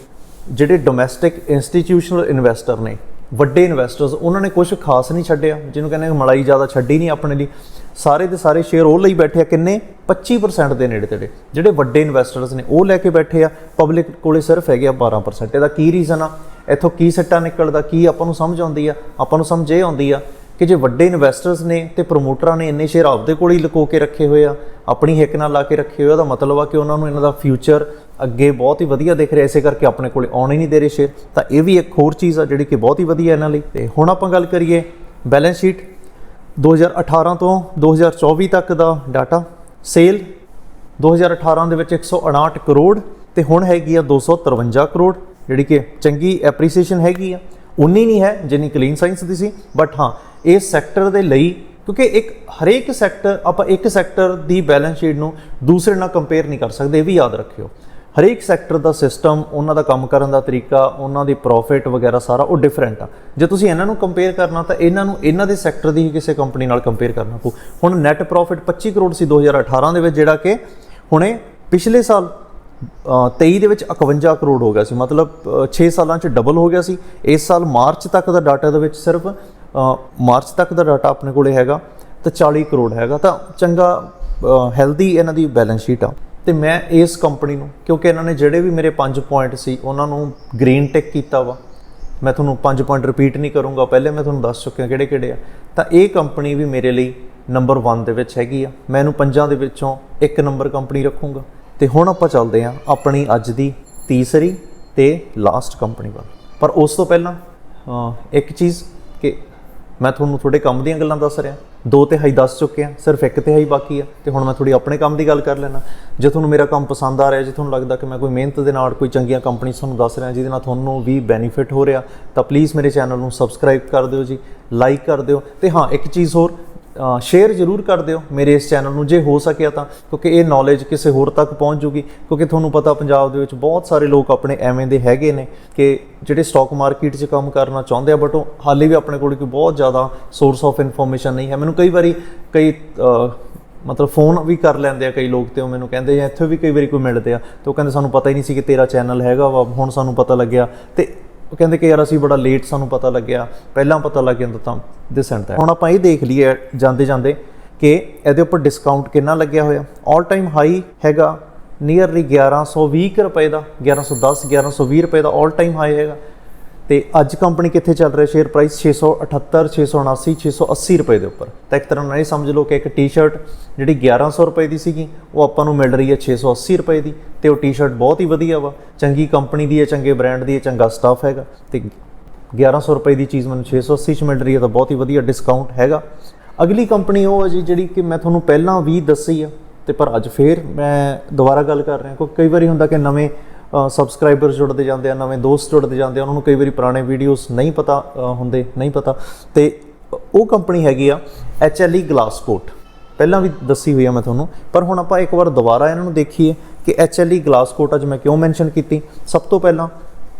ਜਿਹੜੇ ਡੋਮੈਸਟਿਕ ਇੰਸਟੀਟਿਊਸ਼ਨਲ ਇਨਵੈਸਟਰ ਨੇ, ਵੱਡੇ ਇਨਵੈਸਟਰਸ ਉਹਨਾਂ ਨੇ ਕੁਝ ਖਾਸ ਨਹੀਂ ਛੱਡਿਆ, ਜਿਹਨੂੰ ਕਹਿੰਦੇ ਮਲਾਈ ਜ਼ਿਆਦਾ ਛੱਡੀ ਨਹੀਂ ਆਪਣੇ ਲਈ। ਸਾਰੇ ਦੇ ਸਾਰੇ ਸ਼ੇਅਰ ਉਹ ਲਈ ਬੈਠੇ ਆ ਕਿੰਨੇ? 25% ਦੇ ਨੇੜੇ ਤੇੜੇ। ਜਿਹੜੇ ਵੱਡੇ ਇਨਵੈਸਟਰਸ ਨੇ, ਉਹ ਲੈ ਕੇ ਬੈਠੇ ਆ ਪਬਲਿਕ ਕੋਲੇ ਸਿਰਫ ਹੈਗੇ ਆ 12% ਇਹਦਾ ਕੀ ਰੀਜ਼ਨ ਆ? ਇੱਥੋਂ ਕੀ ਸੱਟਾ ਨਿਕਲਦਾ, ਕੀ ਆਪਾਂ ਨੂੰ ਸਮਝ ਆਉਂਦੀ ਆ? ਆਪਾਂ ਨੂੰ ਸਮਝ ਇਹ ਆਉਂਦੀ ਆ ਕਿ ਜੇ ਵੱਡੇ ਇਨਵੈਸਟਰਸ ਨੇ ਤੇ ਪ੍ਰੋਮੋਟਰਾਂ ਨੇ ਇੰਨੇ ਸ਼ੇਅਰ ਆਪਦੇ ਕੋਲ ਹੀ ਲੁਕੋ ਕੇ ਰੱਖੇ ਹੋਏ ਆ, ਆਪਣੀ ਹਿੱਕ ਨਾਲ ਲਾ ਕੇ ਰੱਖੇ ਹੋਏ ਆ ਦਾ ਮਤਲਬ ਆ ਕਿ ਉਹਨਾਂ ਨੂੰ ਇਹਨਾਂ ਦਾ ਫਿਊਚਰ ਅੱਗੇ ਬਹੁਤ ਹੀ ਵਧੀਆ ਦਿਖ ਰਿਹਾ, ਇਸੇ ਕਰਕੇ ਆਪਣੇ ਕੋਲੇ ਆਉਣੇ ਨਹੀਂ ਦੇ ਰਹੇ ਸ਼ੇਅਰ ਤਾਂ ਇਹ ਵੀ ਇੱਕ ਹੋਰ ਚੀਜ਼ ਆ ਜਿਹੜੀ ਕਿ ਬਹੁਤ ਹੀ ਵਧੀਆ ਇਹਨਾਂ ਲਈ। ਤੇ ਹੁਣ ਆਪਾਂ ਗੱਲ ਕਰੀਏ ਬੈਲੈਂਸ ਸ਼ੀਟ 2018 ਤੋਂ 2024 ਤੱਕ ਦਾ ਡਾਟਾ ਸੇਲ 2018 ਦੇ ਵਿੱਚ 159 ਕਰੋੜ, ਤੇ ਹੁਣ ਹੈਗੀ ਆ 253 ਕਰੋੜ, ਜਿਹੜੀ ਕਿ ਚੰਗੀ ਐਪਰੀਸੀਏਸ਼ਨ ਹੈਗੀ ਆ। ਉਨੀ ਨਹੀਂ ਹੈ, ਜਿੰਨੀ ਕਲੀਨ ਸਾਇੰਸ ਦੀ ਸੀ। ਬਟ ਹਾਂ ਇਸ ਸੈਕਟਰ ਦੇ ਲਈ, ਕਿਉਂਕਿ ਇੱਕ ਹਰੇਕ ਸੈਕਟਰ ਆਪਾਂ ਇੱਕ ਸੈਕਟਰ ਦੀ ਬੈਲੈਂਸ ਸ਼ੀਟ ਨੂੰ ਦੂਸਰੇ ਨਾਲ ਕੰਪੇਅਰ ਨਹੀਂ ਕਰ ਸਕਦੇ, ਇਹ ਵੀ ਯਾਦ ਰੱਖਿਓ। ਹਰੇਕ ਸੈਕਟਰ ਦਾ ਸਿਸਟਮ ਉਹਨਾਂ ਦਾ ਕੰਮ ਕਰਨ ਦਾ ਤਰੀਕਾ, ਉਹਨਾਂ ਦੀ ਪ੍ਰੋਫਿਟ ਵਗੈਰਾ ਸਾਰਾ ਉਹ ਡਿਫਰੈਂਟ ਆ। ਜੇ ਤੁਸੀਂ ਇਹਨਾਂ ਨੂੰ ਕੰਪੇਅਰ ਕਰਨਾ, ਤਾਂ ਇਹਨਾਂ ਨੂੰ, ਇਹਨਾਂ ਦੇ ਸੈਕਟਰ ਦੀ ਹੀ ਕਿਸੇ ਕੰਪਨੀ ਨਾਲ ਕੰਪੇਅਰ ਕਰਨਾ ਪਊ। ਹੁਣ ਨੈਟ ਪ੍ਰੋਫਿਟ 25 ਕਰੋੜ ਸੀ 2018 ਦੇ ਵਿੱਚ, ਜਿਹੜਾ ਕਿ ਹੁਣੇ ਪਿਛਲੇ ਸਾਲ 23 ਦੇ ਵਿੱਚ 51 ਕਰੋੜ ਹੋ ਗਿਆ ਸੀ। ਮਤਲਬ 6 ਸਾਲਾਂ 'ਚ ਡਬਲ ਹੋ ਗਿਆ ਸੀ। ਇਸ ਸਾਲ ਮਾਰਚ ਤੱਕ ਦਾ ਡਾਟਾ ਦੇ ਵਿੱਚ ਸਿਰਫ ਮਾਰਚ ਤੱਕ ਦਾ ਡਾਟਾ ਆਪਣੇ ਕੋਲੇ ਹੈਗਾ ਤਾਂ 40 ਕਰੋੜ ਹੈਗਾ। ਤਾਂ ਚੰਗਾ ਹੈਲਦੀ ਇਹਨਾਂ ਦੀ ਬੈਲੈਂਸ ਸ਼ੀਟ ਆ। ਤੇ ਮੈਂ ਇਸ ਕੰਪਨੀ ਨੂੰ, ਕਿਉਂਕਿ ਇਹਨਾਂ ਨੇ ਜਿਹੜੇ ਵੀ ਮੇਰੇ 5 ਪੁਆਇੰਟ ਸੀ, ਉਹਨਾਂ ਨੂੰ ਗ੍ਰੀਨ ਟਿਕ ਕੀਤਾ ਵਾ। ਮੈਂ ਤੁਹਾਨੂੰ 5 ਪੁਆਇੰਟ ਰਿਪੀਟ ਨਹੀਂ ਕਰੂੰਗਾ। ਪਹਿਲੇ ਮੈਂ ਤੁਹਾਨੂੰ ਦੱਸ ਚੁੱਕਿਆ ਕਿਹੜੇ ਕਿਹੜੇ ਆ। ਤਾਂ ਇਹ ਕੰਪਨੀ ਵੀ ਮੇਰੇ ਲਈ ਨੰਬਰ 1 ਦੇ ਵਿੱਚ ਹੈਗੀ ਆ। ਮੈਂ ਇਹਨੂੰ ਪੰਜਾਂ ਦੇ ਵਿੱਚੋਂ ਇੱਕ ਨੰਬਰ ਕੰਪਨੀ ਰੱਖੂੰਗਾ। ਤੇ ਹੁਣ ਆਪਾਂ ਚੱਲਦੇ ਹਾਂ ਆਪਣੀ ਅੱਜ ਦੀ ਤੀਸਰੀ ਤੇ ਲਾਸਟ ਕੰਪਨੀ ਵੱਲ। ਪਰ ਉਸ ਤੋਂ ਪਹਿਲਾਂ ਇੱਕ ਚੀਜ਼ ਕਿ ਮੈਂ ਤੁਹਾਨੂੰ ਤੁਹਾਡੇ ਕੰਮ ਦੀਆਂ ਗੱਲਾਂ ਦੱਸ ਰਿਹਾ। ਦੋ ਤਿਹਾਈ ਦੱਸ ਚੁੱਕੇ ਆ ਸਿਰਫ ਇੱਕ ਤਿਹਾਈ ਬਾਕੀ ਆ, ਤੇ ਹੁਣ ਮੈਂ ਥੋੜੀ ਆਪਣੇ ਕੰਮ ਦੀ ਗੱਲ ਕਰ ਲੈਣਾ ਜੇ ਤੁਹਾਨੂੰ ਮੇਰਾ ਕੰਮ ਪਸੰਦ ਆ ਰਿਹਾ, ਜੇ ਤੁਹਾਨੂੰ ਲੱਗਦਾ ਕਿ ਮੈਂ ਕੋਈ ਮਿਹਨਤ ਦੇ ਨਾਲ ਕੋਈ ਚੰਗੀਆਂ ਕੰਪਨੀ ਤੁਹਾਨੂੰ ਦੱਸ ਰਿਹਾ, ਜਿਹਦੇ ਨਾਲ ਤੁਹਾਨੂੰ ਵੀ ਬੈਨੀਫਿਟ ਹੋ ਰਿਹਾ, ਤਾਂ ਪਲੀਜ਼ ਮੇਰੇ ਚੈਨਲ ਨੂੰ ਸਬਸਕ੍ਰਾਈਬ ਕਰ ਦਿਓ ਜੀ ਲਾਈਕ ਕਰ ਦਿਓ। ਤੇ ਹਾਂ, ਇੱਕ ਚੀਜ਼ ਹੋਰ ਸ਼ੇਅਰ ਜ਼ਰੂਰ ਕਰ ਦਿਓ ਮੇਰੇ ਇਸ ਚੈਨਲ ਨੂੰ, ਜੇ ਹੋ ਸਕਿਆ ਤਾਂ, ਕਿਉਂਕਿ ਇਹ ਨੌਲੇਜ ਕਿਸੇ ਹੋਰ ਤੱਕ ਪਹੁੰਚ ਜੂਗੀ, ਕਿਉਂਕਿ ਤੁਹਾਨੂੰ ਪਤਾ ਪੰਜਾਬ ਦੇ ਵਿੱਚ ਬਹੁਤ ਸਾਰੇ ਲੋਕ ਆਪਣੇ ਐਵੇਂ ਦੇ ਹੈਗੇ ਨੇ ਕਿ ਜਿਹੜੇ ਸਟਾਕ ਮਾਰਕੀਟ 'ਚ ਕੰਮ ਕਰਨਾ ਚਾਹੁੰਦੇ ਆ ਬਟ ਉਹ ਹਾਲੇ ਵੀ ਆਪਣੇ ਕੋਲ ਕੋਈ ਬਹੁਤ ਜ਼ਿਆਦਾ ਸੋਰਸ ਆਫ ਇਨਫੋਰਮੇਸ਼ਨ ਨਹੀਂ ਹੈ। ਮੈਨੂੰ ਕਈ ਵਾਰੀ ਕਈ ਮਤਲਬ ਫੋਨ ਵੀ ਕਰ ਲੈਂਦੇ ਆ ਕਈ ਲੋਕ ਤੇ ਉਹ ਮੈਨੂੰ ਕਹਿੰਦੇ, ਜਾਂ ਇੱਥੇ ਵੀ ਕਈ ਵਾਰੀ ਕੋਈ ਮਿਲਦੇ ਆ। ਤੇ ਉਹ ਕਹਿੰਦੇ, ਸਾਨੂੰ ਪਤਾ ਹੀ ਨਹੀਂ ਸੀ ਕਿ ਤੇਰਾ ਚੈਨਲ ਹੈਗਾ ਵਾ, ਹੁਣ ਸਾਨੂੰ ਪਤਾ ਲੱਗਿਆ। ਤੇ ਉਹ ਕਹਿੰਦੇ ਕਿ ਯਾਰ ਅਸੀਂ ਬੜਾ ਲੇਟ ਸਾਨੂੰ ਪਤਾ ਲੱਗਿਆ, ਪਹਿਲਾਂ ਪਤਾ ਲੱਗ ਜਾਂਦਾ ਤਾਂ ਦਿਸ ਐਂਡ ਹੁਣ ਆਪਾਂ ਇਹ ਦੇਖ ਲਈਏ ਜਾਂਦੇ ਜਾਂਦੇ ਕਿ ਇਹਦੇ ਉੱਪਰ ਡਿਸਕਾਊਂਟ ਕਿੰਨਾ ਲੱਗਿਆ ਹੋਇਆ। 올 ਟਾਈਮ ਹਾਈ ਹੈਗਾ ਨੀਅਰਲੀ 1120 ਕੁ ਰੁਪਏ ਦਾ 1110 1120 ਰੁਪਏ ਦਾ 올 ਟਾਈਮ ਹਾਈ ਹੈਗਾ। ਤੇ ਅੱਜ ਕੰਪਨੀ ਕਿੱਥੇ ਚੱਲ ਰਿਹਾ ਸ਼ੇਅਰ ਪ੍ਰਾਈਸ 678 679 680 ਰੁਪਏ ਦੇ ਉੱਪਰ। ਤਾਂ ਇੱਕ ਤਰ੍ਹਾਂ ਨਾਲ ਇਹ ਸਮਝ ਲਓ ਕਿ ਇੱਕ ਟੀ-ਸ਼ਰਟ ਜਿਹੜੀ 1100 ਰੁਪਏ ਦੀ ਸੀਗੀ, ਉਹ ਆਪਾਂ ਨੂੰ ਮਿਲ ਰਹੀ ਹੈ 680 ਰੁਪਏ ਦੀ ਤੇ ਉਹ ਟੀ-ਸ਼ਰਟ ਬਹੁਤ ਹੀ ਵਧੀਆ ਵਾ। ਚੰਗੀ ਕੰਪਨੀ ਦੀ ਹੈ, ਚੰਗੇ ਬ੍ਰਾਂਡ ਦੀ ਹੈ, ਚੰਗਾ ਸਟਾਫ ਹੈਗਾ ਤੇ 1100 ਰੁਪਏ ਦੀ ਚੀਜ਼ ਮੈਨੂੰ 680 ਚ ਮਿਲ ਰਹੀ ਹੈ ਤਾਂ ਬਹੁਤ ਹੀ ਵਧੀਆ ਡਿਸਕਾਊਂਟ ਹੈਗਾ। ਅਗਲੀ ਕੰਪਨੀ ਉਹ ਹੈ ਜੀ, ਜਿਹੜੀ ਕਿ ਮੈਂ ਤੁਹਾਨੂੰ ਪਹਿਲਾਂ ਵੀ ਦੱਸੀ ਆ ਤੇ ਪਰ ਅੱਜ ਫੇਰ ਮੈਂ ਦੁਬਾਰਾ ਗੱਲ ਕਰ ਰਿਹਾ, ਕਿਉਂਕਿ ਕਈ ਵਾਰੀ ਹੁੰਦਾ ਕਿ ਨਵੇਂ ਸਬਸਕ੍ਰਾਈਬਰ ਜੁੜਦੇ ਜਾਂਦੇ ਆ, ਨਵੇਂ ਦੋਸਤ ਜੁੜਦੇ ਜਾਂਦੇ ਆ, ਉਹਨਾਂ ਨੂੰ ਕਈ ਵਾਰੀ ਪੁਰਾਣੇ ਵੀਡੀਓਜ਼ ਨਹੀਂ ਪਤਾ ਹੁੰਦੇ, ਨਹੀਂ ਪਤਾ। ਤੇ ਉਹ ਕੰਪਨੀ ਹੈਗੀ ਆ ਐਚਐਲਈ ਗਲਾਸਕੋਟ ਪਹਿਲਾਂ ਵੀ ਦੱਸੀ ਹੋਈ ਆ ਮੈਂ ਤੁਹਾਨੂੰ, ਪਰ ਹੁਣ ਆਪਾਂ ਇੱਕ ਵਾਰ ਦੁਬਾਰਾ ਇਹਨਾਂ ਨੂੰ ਦੇਖੀਏ ਕਿ ਐਚਐਲਈ ਗਲਾਸਕੋਟ ਅੱਜ ਮੈਂ ਕਿਉਂ ਮੈਂਸ਼ਨ ਕੀਤੀ। ਸਭ ਤੋਂ ਪਹਿਲਾਂ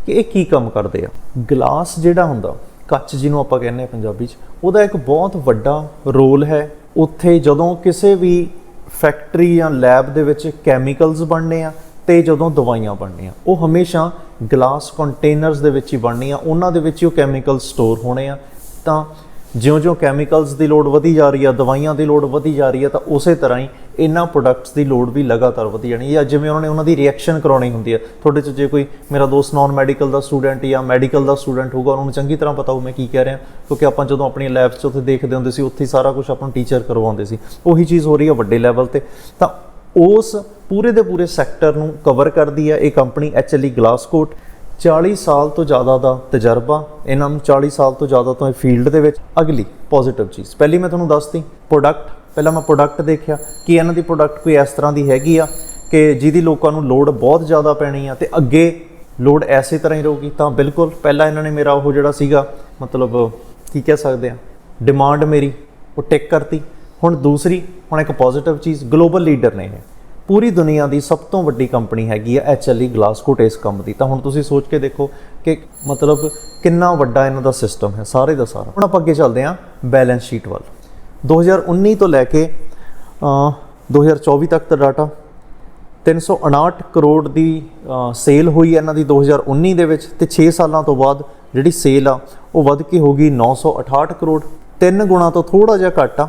ਕਿ ਇਹ ਕੀ ਕੰਮ ਕਰਦੇ ਆ? ਗਲਾਸ ਜਿਹੜਾ ਹੁੰਦਾ, ਕੱਚ ਜਿਹਨੂੰ ਆਪਾਂ ਕਹਿੰਦੇ ਆ ਪੰਜਾਬੀ 'ਚ, ਉਹਦਾ ਇੱਕ ਬਹੁਤ ਵੱਡਾ ਰੋਲ ਹੈ। ਉੱਥੇ ਜਦੋਂ ਕਿਸੇ ਵੀ ਫੈਕਟਰੀ ਜਾਂ ਲੈਬ ਦੇ ਵਿੱਚ ਕੈਮੀਕਲਸ ਬਣਨੇ ਆ ਤੇ ਜਦੋਂ ਦਵਾਈਆਂ ਬਣਨੀਆਂ, ਉਹ ਹਮੇਸ਼ਾ ਗਲਾਸ ਕੰਟੇਨਰਸ ਦੇ ਵਿੱਚ ਹੀ ਬਣਨੀਆਂ, ਉਹਨਾਂ ਦੇ ਵਿੱਚ ਹੀ ਉਹ ਕੈਮੀਕਲ ਸਟੋਰ ਹੋਣੇ ਆ। ਤਾਂ ਜਿਉਂ-ਜਿਉਂ ਕੈਮੀਕਲਸ ਦੀ ਲੋਡ ਵਧੀ ਜਾ ਰਹੀ ਆ, ਦਵਾਈਆਂ ਦੀ ਲੋਡ ਵਧੀ ਜਾ ਰਹੀ ਆ, ਤਾਂ ਉਸੇ ਤਰ੍ਹਾਂ ਹੀ ਇਹਨਾਂ ਪ੍ਰੋਡਕਟਸ ਦੀ ਲੋਡ ਵੀ ਲਗਾਤਾਰ ਵਧੀ ਜਾਣੀ ਜਾਂ ਜਿਵੇਂ ਉਹਨਾਂ ਨੇ ਉਹਨਾਂ ਦੀ ਰਿਐਕਸ਼ਨ ਕਰਾਉਣੀ ਹੁੰਦੀ ਹੈ ਤੁਹਾਡੇ ਚ ਜੇ ਕੋਈ ਮੇਰਾ ਦੋਸਤ ਨਾਨ ਮੈਡੀਕਲ ਦਾ ਸਟੂਡੈਂਟ ਜਾਂ ਮੈਡੀਕਲ ਦਾ ਸਟੂਡੈਂਟ ਹੋਊਗਾ, ਉਹਨਾਂ ਨੂੰ ਚੰਗੀ ਤਰ੍ਹਾਂ ਪਤਾ ਹੋਊ ਮੈਂ ਕੀ ਕਹਿ ਰਿਹਾ। ਕਿਉਂਕਿ ਆਪਾਂ ਜਦੋਂ ਆਪਣੀ ਲੈਬਸ 'ਚ ਉੱਥੇ ਦੇਖਦੇ ਹੁੰਦੇ ਸੀ, ਉੱਥੇ ਹੀ ਸਾਰਾ ਕੁਝ ਆਪਾਂ ਨੂੰ ਟੀਚਰ ਕਰਵਾਉਂਦੇ ਸੀ। ਉਹੀ ਚੀਜ਼ ਹੋ ਰਹੀ ਆ ਵੱਡੇ ਲੈਵਲ ਤੇ। ਤਾਂ ਉਸ ਪੂਰੇ ਦੇ ਪੂਰੇ ਸੈਕਟਰ ਨੂੰ ਕਵਰ ਕਰਦੀ ਹੈ। ਇਹ ਕੰਪਨੀ ਐਚਐਲਈ ਗਲਾਸਕੋਟ 40 ਸਾਲ ਤੋਂ ਜ਼ਿਆਦਾ ਦਾ ਤਜਰਬਾ। ਇਹਨਾਂ ਨੂੰ 40 ਸਾਲ ਤੋਂ ਜ਼ਿਆਦਾ ਤੋਂ ਇਹ ਫੀਲਡ ਦੇ ਵਿੱਚ ਅਗਲੀ ਪੋਜ਼ਿਟਿਵ ਚੀਜ਼। ਪਹਿਲੀ ਮੈਂ ਤੁਹਾਨੂੰ ਦੱਸਤੀ ਪ੍ਰੋਡਕਟ ਪਹਿਲਾਂ ਮੈਂ ਪ੍ਰੋਡਕਟ ਦੇਖਿਆ। ਕਿ ਇਹਨਾਂ ਦੀ ਪ੍ਰੋਡਕਟ ਕੋਈ ਇਸ ਤਰ੍ਹਾਂ ਦੀ ਹੈਗੀ ਆ ਕਿ ਜਿਹਦੀ ਲੋਕਾਂ ਨੂੰ ਲੋਡ ਬਹੁਤ ਜ਼ਿਆਦਾ ਪੈਣੀ ਆ ਤੇ ਅੱਗੇ ਲੋਡ ਐਸੇ ਤਰ੍ਹਾਂ ਹੀ ਰਹੂਗੀ? ਤਾਂ ਬਿਲਕੁਲ, ਪਹਿਲਾਂ ਇਹਨਾਂ ਨੇ ਮੇਰਾ ਉਹ ਜਿਹੜਾ ਸੀਗਾ, ਮਤਲਬ ਕੀ ਕਹਿ ਸਕਦੇ ਆ? ਡਿਮਾਂਡ ਮੇਰੀ, ਉਹ ਟਿਕ ਕਰਤੀ। ਹੁਣ ਦੂਸਰੀ ਹੁਣ ਇੱਕ ਪੋਜ਼ਿਟਿਵ ਚੀਜ਼ ਗਲੋਬਲ ਲੀਡਰ ਨੇ ਇਹ। ਪੂਰੀ ਦੁਨੀਆ ਦੀ ਸਭ ਤੋਂ ਵੱਡੀ ਕੰਪਨੀ ਹੈਗੀ ਆ ਐਚਐਲਈ ਗਲਾਸਕੋਟ ਇਸ ਕੰਮ ਦੀ। ਤਾਂ ਹੁਣ ਤੁਸੀਂ ਸੋਚ ਕੇ ਦੇਖੋ ਕਿ ਮਤਲਬ ਕਿੰਨਾ ਵੱਡਾ ਇਹਨਾਂ ਦਾ ਸਿਸਟਮ ਹੈ ਸਾਰੇ ਦਾ ਸਾਰਾ। ਹੁਣ ਆਪਾਂ ਅੱਗੇ ਚੱਲਦੇ ਹਾਂ ਬੈਲੈਂਸ ਸ਼ੀਟ ਵੱਲ। 2019 ਤੋਂ ਲੈ ਕੇ ਅ, 2024 ਤੱਕ ਦਾ ਡਾਟਾ 359 ਕਰੋੜ ਦੀ ਸੇਲ ਹੋਈ ਇਹਨਾਂ ਦੀ 2019 ਦੇ ਵਿੱਚ ਤੇ 6 ਸਾਲਾਂ ਤੋਂ ਬਾਅਦ ਜਿਹੜੀ ਸੇਲ ਆ ਉਹ ਵੱਧ ਕੇ ਹੋ ਗਈ 968 ਕਰੋੜ। ਤਿੰਨ ਗੁਣਾ ਤੋਂ ਥੋੜਾ ਜਿਹਾ ਘੱਟ ਆ।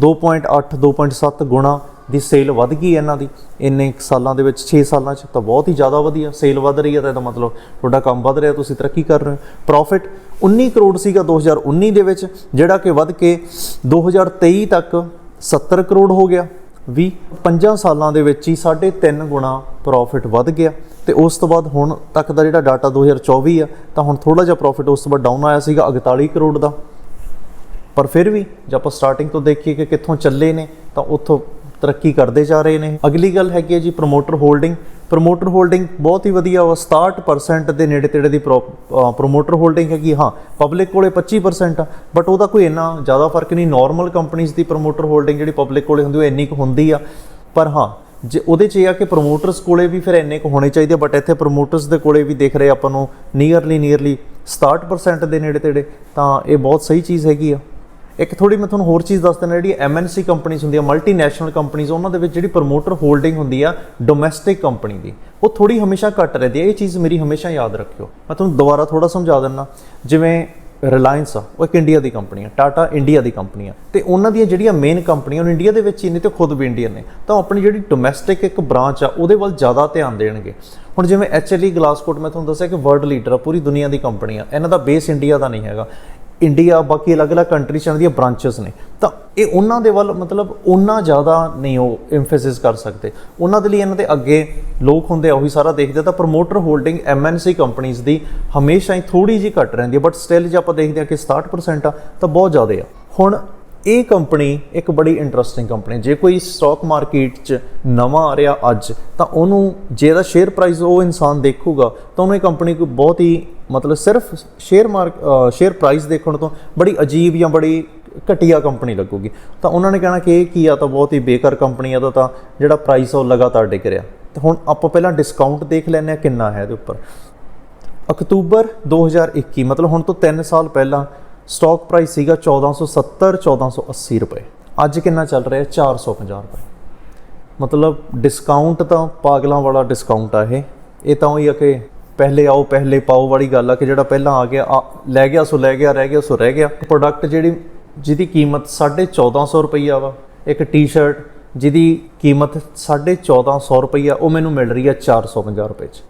2.8 2.7 ਗੁਣਾ ਦੀ ਸੇਲ ਵੱਧ ਗਈ ਇਹਨਾਂ ਦੀ। ਇੰਨੇ ਕੁ ਸਾਲਾਂ ਦੇ ਵਿੱਚ 6 ਸਾਲਾਂ 'ਚ ਤਾਂ ਬਹੁਤ ਹੀ ਜ਼ਿਆਦਾ ਵਧੀਆ ਸੇਲ ਵੱਧ ਰਹੀ ਹੈ, ਤਾਂ ਇਹਦਾ ਮਤਲਬ ਤੁਹਾਡਾ ਕੰਮ ਵੱਧ ਰਿਹਾ, ਤੁਸੀਂ ਤਰੱਕੀ ਕਰ ਰਹੇ ਹੋ। ਪ੍ਰੋਫਿਟ 19 ਕਰੋੜ ਸੀਗਾ 2019 ਦੇ ਵਿੱਚ, ਜਿਹੜਾ ਕਿ ਵੱਧ ਕੇ 2023 ਤੱਕ 70 ਕਰੋੜ ਹੋ ਗਿਆ। ਵੀ 5 ਸਾਲਾਂ ਦੇ ਵਿੱਚ ਹੀ 3.5 ਗੁਣਾ ਪ੍ਰੋਫਿਟ ਵੱਧ ਗਿਆ। ਤੇ ਉਸ ਤੋਂ ਬਾਅਦ ਹੁਣ ਤੱਕ ਦਾ ਜਿਹੜਾ ਡਾਟਾ 2024 ਆ, ਤਾਂ ਹੁਣ ਥੋੜਾ ਜਿਹਾ ਪ੍ਰੋਫਿਟ ਉਸ ਤੋਂ ਬਾਅਦ ਡਾਊਨ ਆਇਆ ਸੀਗਾ 41 ਕਰੋੜ ਦਾ। ਪਰ ਫਿਰ ਵੀ ਜੇ ਆਪਾਂ ਸਟਾਰਟਿੰਗ ਤੋਂ ਦੇਖੀਏ ਕਿ ਕਿੱਥੋਂ ਚੱਲੇ ਨੇ, ਤਾਂ ਉੱਥੋਂ ਤਰੱਕੀ ਕਰਦੇ ਜਾ ਰਹੇ ਨੇ। ਅਗਲੀ ਗੱਲ ਹੈਗੀ ਹੈ ਜੀ ਪ੍ਰੋਮੋਟਰ ਹੋਲਡਿੰਗ ਪ੍ਰੋਮੋਟਰ ਹੋਲਡਿੰਗ ਬਹੁਤ ਹੀ ਵਧੀਆ ਵਾ 67% ਦੇ ਨੇੜੇ ਤੇੜੇ ਦੀ ਪ੍ਰੋਮੋਟਰ ਹੋਲਡਿੰਗ ਹੈਗੀ, ਹਾਂ ਪਬਲਿਕ ਕੋਲੇ 25% ਆ ਬਟ ਉਹਦਾ ਕੋਈ ਇੰਨਾ ਜ਼ਿਆਦਾ ਫ਼ਰਕ ਨਹੀਂ। ਨਾਰਮਲ ਕੰਪਨੀਆਂ ਦੀ ਪ੍ਰੋਮੋਟਰ ਹੋਲਡਿੰਗ ਜਿਹੜੀ ਪਬਲਿਕ ਕੋਲੇ ਹੁੰਦੀ, ਉਹ ਇੰਨੀ ਕੁ ਹੁੰਦੀ ਆ। ਪਰ ਹਾਂ, ਜੇ ਉਹਦੇ 'ਚ ਇਹ ਆ ਕਿ ਪ੍ਰੋਮੋਟਰਸ ਕੋਲੇ ਵੀ ਫਿਰ ਇੰਨੇ ਕੁ ਹੋਣੇ ਚਾਹੀਦੇ ਬਟ ਇੱਥੇ ਪ੍ਰੋਮੋਟਰਸ ਦੇ ਕੋਲੇ ਵੀ ਦੇਖ ਰਹੇ ਆਪਾਂ ਨੂੰ ਨੀਅਰਲੀ ਨੀਅਰਲੀ 67% ਦੇ ਨੇੜੇ ਤੇੜੇ ਤਾਂ ਇਹ ਬਹੁਤ ਸਹੀ ਚੀਜ਼ ਹੈਗੀ ਆ। ਇੱਕ ਥੋੜੀ ਮੈਂ ਤੁਹਾਨੂੰ ਹੋਰ ਚੀਜ਼ ਦੱਸ ਦਿੰਦਾ, ਜਿਹੜੀ ਐਮਐਨਸੀ ਕੰਪਨੀਆਂ ਹੁੰਦੀਆਂ ਮਲਟੀਨੈਸ਼ਨਲ ਕੰਪਨੀਆਂ ਉਹਨਾਂ ਦੇ ਵਿੱਚ ਜਿਹੜੀ ਪ੍ਰੋਮੋਟਰ ਹੋਲਡਿੰਗ ਹੁੰਦੀ ਆ ਡੋਮੈਸਟਿਕ ਕੰਪਨੀ ਦੀ, ਉਹ ਥੋੜੀ ਹਮੇਸ਼ਾ ਘੱਟ ਰਹਿੰਦੀ ਹੈ ਇਹ ਚੀਜ਼ ਮੇਰੀ ਹਮੇਸ਼ਾ ਯਾਦ ਰੱਖਿਓ। ਮੈਂ ਤੁਹਾਨੂੰ ਦੁਬਾਰਾ ਥੋੜਾ ਸਮਝਾ ਦਿੰਦਾ, ਜਿਵੇਂ ਰਿਲਾਇੰਸ ਆ, ਉਹ ਇੱਕ ਇੰਡੀਆ ਦੀ ਕੰਪਨੀ ਆ ਟਾਟਾ ਇੰਡੀਆ ਦੀ ਕੰਪਨੀ ਆ, ਤੇ ਉਹਨਾਂ ਦੀਆਂ ਜਿਹੜੀਆਂ ਮੇਨ ਕੰਪਨੀਆਂ ਉਹ ਇੰਡੀਆ ਦੇ ਵਿੱਚ ਹੀ ਨੇ ਤੇ ਖੁਦ ਵੀ ਇੰਡੀਅਨ ਨੇ। ਤਾਂ ਉਹ ਆਪਣੀ ਜਿਹੜੀ ਡੋਮੈਸਟਿਕ ਇੱਕ ਬ੍ਰਾਂਚ ਆ, ਉਹਦੇ ਵੱਲ ਜ਼ਿਆਦਾ ਧਿਆਨ ਦੇਣਗੇ। ਹੁਣ ਜਿਵੇਂ ਐਚਐਲਈ ਗਲਾਸਕੋਟ ਮੈਂ ਤੁਹਾਨੂੰ ਦੱਸਿਆ ਕਿ ਵਰਲਡ ਲੀਡਰ ਆ, ਪੂਰੀ ਦੁਨੀਆ ਦੀ ਕੰਪਨੀ ਆ, ਇਹਨਾਂ ਦਾ ਬੇਸ ਇੰਡੀਆ ਦਾ ਨਹੀਂ ਹੈਗਾ। ਇੰਡੀਆ, ਬਾਕੀ ਅਲੱਗ-ਅਲੱਗ ਕੰਟਰੀ ਚ ਦੀਆਂ ਬ੍ਰਾਂਚਸ ਨੇ। ਤਾਂ ਇਹ ਉਹਨਾਂ ਦੇ ਵੱਲ ਮਤਲਬ ਉਹਨਾਂ ਜ਼ਿਆਦਾ ਨਹੀਂ ਉਹ ਐਮਫੈਸਿਸ ਕਰ ਸਕਦੇ। ਉਹਨਾਂ ਦੇ ਲਈ ਇਹਨਾਂ ਦੇ ਅੱਗੇ ਲੋਕ ਹੁੰਦੇ ਆ, ਉਹੀ ਸਾਰਾ ਦੇਖਦੇ ਆ। ਤਾਂ ਪ੍ਰੋਮੋਟਰ ਹੋਲਡਿੰਗ ਐਮਐਨਸੀ ਕੰਪਨੀਆਂ ਦੀ ਹਮੇਸ਼ਾ ਹੀ ਥੋੜੀ ਜਿਹੀ ਘੱਟ ਰਹਿੰਦੀ ਹੈ ਬਟ ਸਟਿਲ ਜੇ ਆਪਾਂ ਦੇਖਦੇ ਆ ਕਿ 67% ਆ, ਤਾਂ ਬਹੁਤ ਜ਼ਿਆਦਾ ਆ। ਹੁਣ ਇਹ ਕੰਪਨੀ ਇੱਕ ਬੜੀ ਇੰਟਰਸਟਿੰਗ ਕੰਪਨੀ ਜੇ ਕੋਈ ਸਟਾਕ ਮਾਰਕੀਟ 'ਚ ਨਵਾਂ ਆ ਰਿਹਾ ਅੱਜ, ਤਾਂ ਉਹਨੂੰ ਜੇ ਇਹਦਾ ਸ਼ੇਅਰ ਪ੍ਰਾਈਸ ਉਹ ਇਨਸਾਨ ਦੇਖੂਗਾ, ਤਾਂ ਉਹਨੂੰ ਇਹ ਕੰਪਨੀ ਕੋਈ ਬਹੁਤ ਹੀ ਮਤਲਬ ਸਿਰਫ ਸ਼ੇਅਰ ਮਾਰਕ ਸ਼ੇਅਰ ਪ੍ਰਾਈਸ ਦੇਖਣ ਤੋਂ ਬੜੀ ਅਜੀਬ ਜਾਂ ਬੜੀ ਘਟੀਆ ਕੰਪਨੀ ਲੱਗੂਗੀ। ਤਾਂ ਉਹਨਾਂ ਨੇ ਕਹਿਣਾ ਕਿ ਇਹ ਕੀ ਆ, ਤਾਂ ਬਹੁਤ ਹੀ ਬੇਕਾਰ ਕੰਪਨੀ ਆ, ਤਾਂ ਤਾਂ ਜਿਹੜਾ ਪ੍ਰਾਈਸ ਆ ਉਹ ਲਗਾਤਾਰ ਡਿੱਗ ਰਿਹਾ। ਤੇ ਹੁਣ ਆਪਾਂ ਪਹਿਲਾਂ ਡਿਸਕਾਊਂਟ ਦੇਖ ਲੈਂਦੇ ਆ ਕਿੰਨਾ ਹੈ ਇਹਦੇ ਉੱਪਰ। ਅਕਤੂਬਰ 2021 ਮਤਲਬ ਹੁਣ ਤੋਂ 3 ਸਾਲ ਪਹਿਲਾਂ ਸਟਾਕ ਪ੍ਰਾਈਸ ਸੀਗਾ 1470 1480 ਰੁਪਏ। ਅੱਜ ਕਿੰਨਾ ਚੱਲ ਰਿਹਾ? 450 ਰੁਪਏ। ਮਤਲਬ ਡਿਸਕਾਊਂਟ ਤਾਂ ਪਾਗਲਾਂ ਵਾਲਾ ਡਿਸਕਾਊਂਟ ਆ ਇਹ। ਇਹ ਤਾਂ ਉਹੀ ਆ ਕਿ ਪਹਿਲੇ ਆਓ, ਪਹਿਲੇ ਪਾਓ ਵਾਲੀ ਗੱਲ ਆ ਕਿ ਜਿਹੜਾ ਪਹਿਲਾਂ ਆ ਗਿਆ, ਆ- ਲੈ ਗਿਆ ਸੋ ਲੈ ਗਿਆ, ਰਹਿ ਗਿਆ ਸੋ ਰਹਿ ਗਿਆ। ਪ੍ਰੋਡਕਟ ਜਿਹੜੀ, ਜਿਹਦੀ ਕੀਮਤ 1450 ਰੁਪਈਆ ਵਾ। ਇੱਕ ਟੀ-ਸ਼ਰਟ ਜਿਹਦੀ ਕੀਮਤ 1450 ਰੁਪਈਆ, ਉਹ ਮੈਨੂੰ ਮਿਲ ਰਹੀ ਆ 450 ਰੁਪਏ 'ਚ।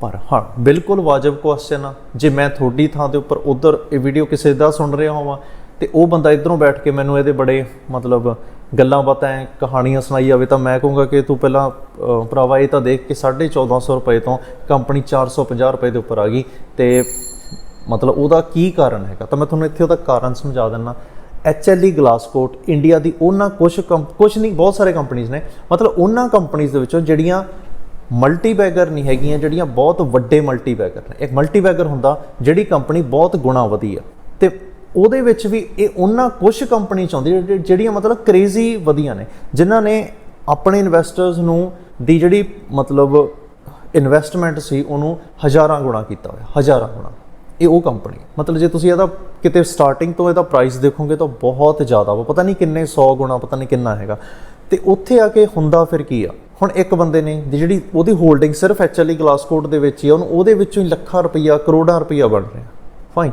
ਪਰ ਹਾਂ ਬਿਲਕੁਲ ਵਾਜਬ ਕੁਐਸਚਨ ਆ। ਜੇ ਮੈਂ ਤੁਹਾਡੀ ਥਾਂ ਦੇ ਉੱਪਰ ਉਧਰ ਇਹ ਵੀਡੀਓ ਕਿਸੇ ਦਾ ਸੁਣ ਰਿਹਾ ਹੋਵਾਂ ਤੇ ਉਹ ਬੰਦਾ ਇਧਰੋਂ ਬੈਠ ਕੇ ਮੈਨੂੰ ਇਹਦੇ ਬੜੇ ਮਤਲਬ ਗੱਲਾਂ ਬਾਤਾਂ ਐਂ, ਕਹਾਣੀਆਂ ਸੁਣਾਈ ਜਾਵੇ ਤਾਂ ਮੈਂ ਕਹੂੰਗਾ ਕਿ ਤੂੰ ਪਹਿਲਾਂ ਭਰਾਵਾ ਇਹ ਤਾਂ ਦੇਖ ਕਿ 1450 ਰੁਪਏ ਤੋਂ ਕੰਪਨੀ 450 ਰੁਪਏ ਦੇ ਉੱਪਰ ਆ ਗਈ। ਤੇ ਮਤਲਬ ਉਹਦਾ ਕੀ ਕਾਰਨ ਹੈਗਾ? ਤਾਂ ਮੈਂ ਤੁਹਾਨੂੰ ਇੱਥੇ ਉਹਦਾ ਕਾਰਨ ਸਮਝਾ ਦਿੰਦਾ ਐਚਐਲਈ ਗਲਾਸਕੋਟ ਇੰਡੀਆ ਦੀ ਉਹਨਾਂ ਕੁਝ ਕੁਝ ਨਹੀਂ ਬਹੁਤ ਸਾਰੇ ਕੰਪਨੀਆਂ ਨੇ। ਮਤਲਬ ਉਹਨਾਂ ਕੰਪਨੀਆਂ ਦੇ ਵਿੱਚੋਂ ਜਿਹੜੀਆਂ ਮਲਟੀਬੈਗਰ ਨਹੀਂ ਹੈਗੀਆਂ, ਜਿਹੜੀਆਂ ਬਹੁਤ ਵੱਡੇ ਮਲਟੀਬੈਗਰ ਨੇ। ਇੱਕ ਮਲਟੀਬੈਗਰ ਹੁੰਦਾ ਜਿਹੜੀ ਕੰਪਨੀ ਬਹੁਤ ਗੁਣਾ ਵਧੀ ਆ। ਤੇ ਉਹਦੇ ਵਿੱਚ ਵੀ ਇਹ ਉਹਨਾਂ ਕੁਝ ਕੰਪਨੀ ਚਾਹੁੰਦੀ ਜਿਹੜੀਆਂ ਮਤਲਬ ਕ੍ਰੇਜ਼ੀ ਵਧੀਆਂ ਨੇ, ਜਿਨ੍ਹਾਂ ਨੇ ਆਪਣੇ ਇਨਵੈਸਟਰਸ ਨੂੰ ਦੀ ਜਿਹੜੀ ਮਤਲਬ ਇਨਵੈਸਟਮੈਂਟ ਸੀ, ਉਹਨੂੰ ਹਜ਼ਾਰਾਂ ਗੁਣਾ ਕੀਤਾ ਹੋਇਆ, ਹਜ਼ਾਰਾਂ ਗੁਣਾ। ਇਹ ਉਹ ਕੰਪਨੀ ਮਤਲਬ ਜੇ ਤੁਸੀਂ ਇਹਦਾ ਕਿਤੇ ਸਟਾਰਟਿੰਗ ਤੋਂ ਇਹਦਾ ਪ੍ਰਾਈਸ ਦੇਖੋਗੇ ਤਾਂ ਬਹੁਤ ਜ਼ਿਆਦਾ ਵਾ। ਪਤਾ ਨਹੀਂ ਕਿੰਨੇ 100 ਗੁਣਾ, ਪਤਾ ਨਹੀਂ ਕਿੰਨਾ ਹੈਗਾ। ਤੇ ਉੱਥੇ ਆ ਕੇ ਹੁੰਦਾ ਫਿਰ ਕੀ ਆ? ਹੁਣ ਇੱਕ ਬੰਦੇ ਨੇ ਦੀ ਜਿਹੜੀ ਉਹਦੀ ਹੋਲਡਿੰਗ ਸਿਰਫ ਐਚਐਲਈ ਗਲਾਸਕੋਟ ਦੇ ਵਿੱਚ ਹੀ ਆ, ਉਹਨੂੰ ਉਹਦੇ ਵਿੱਚੋਂ ਹੀ ਲੱਖਾਂ ਰੁਪਈਆ, ਕਰੋੜਾਂ ਰੁਪਈਆ ਬਣ ਰਿਹਾ। ਫਾਈਨ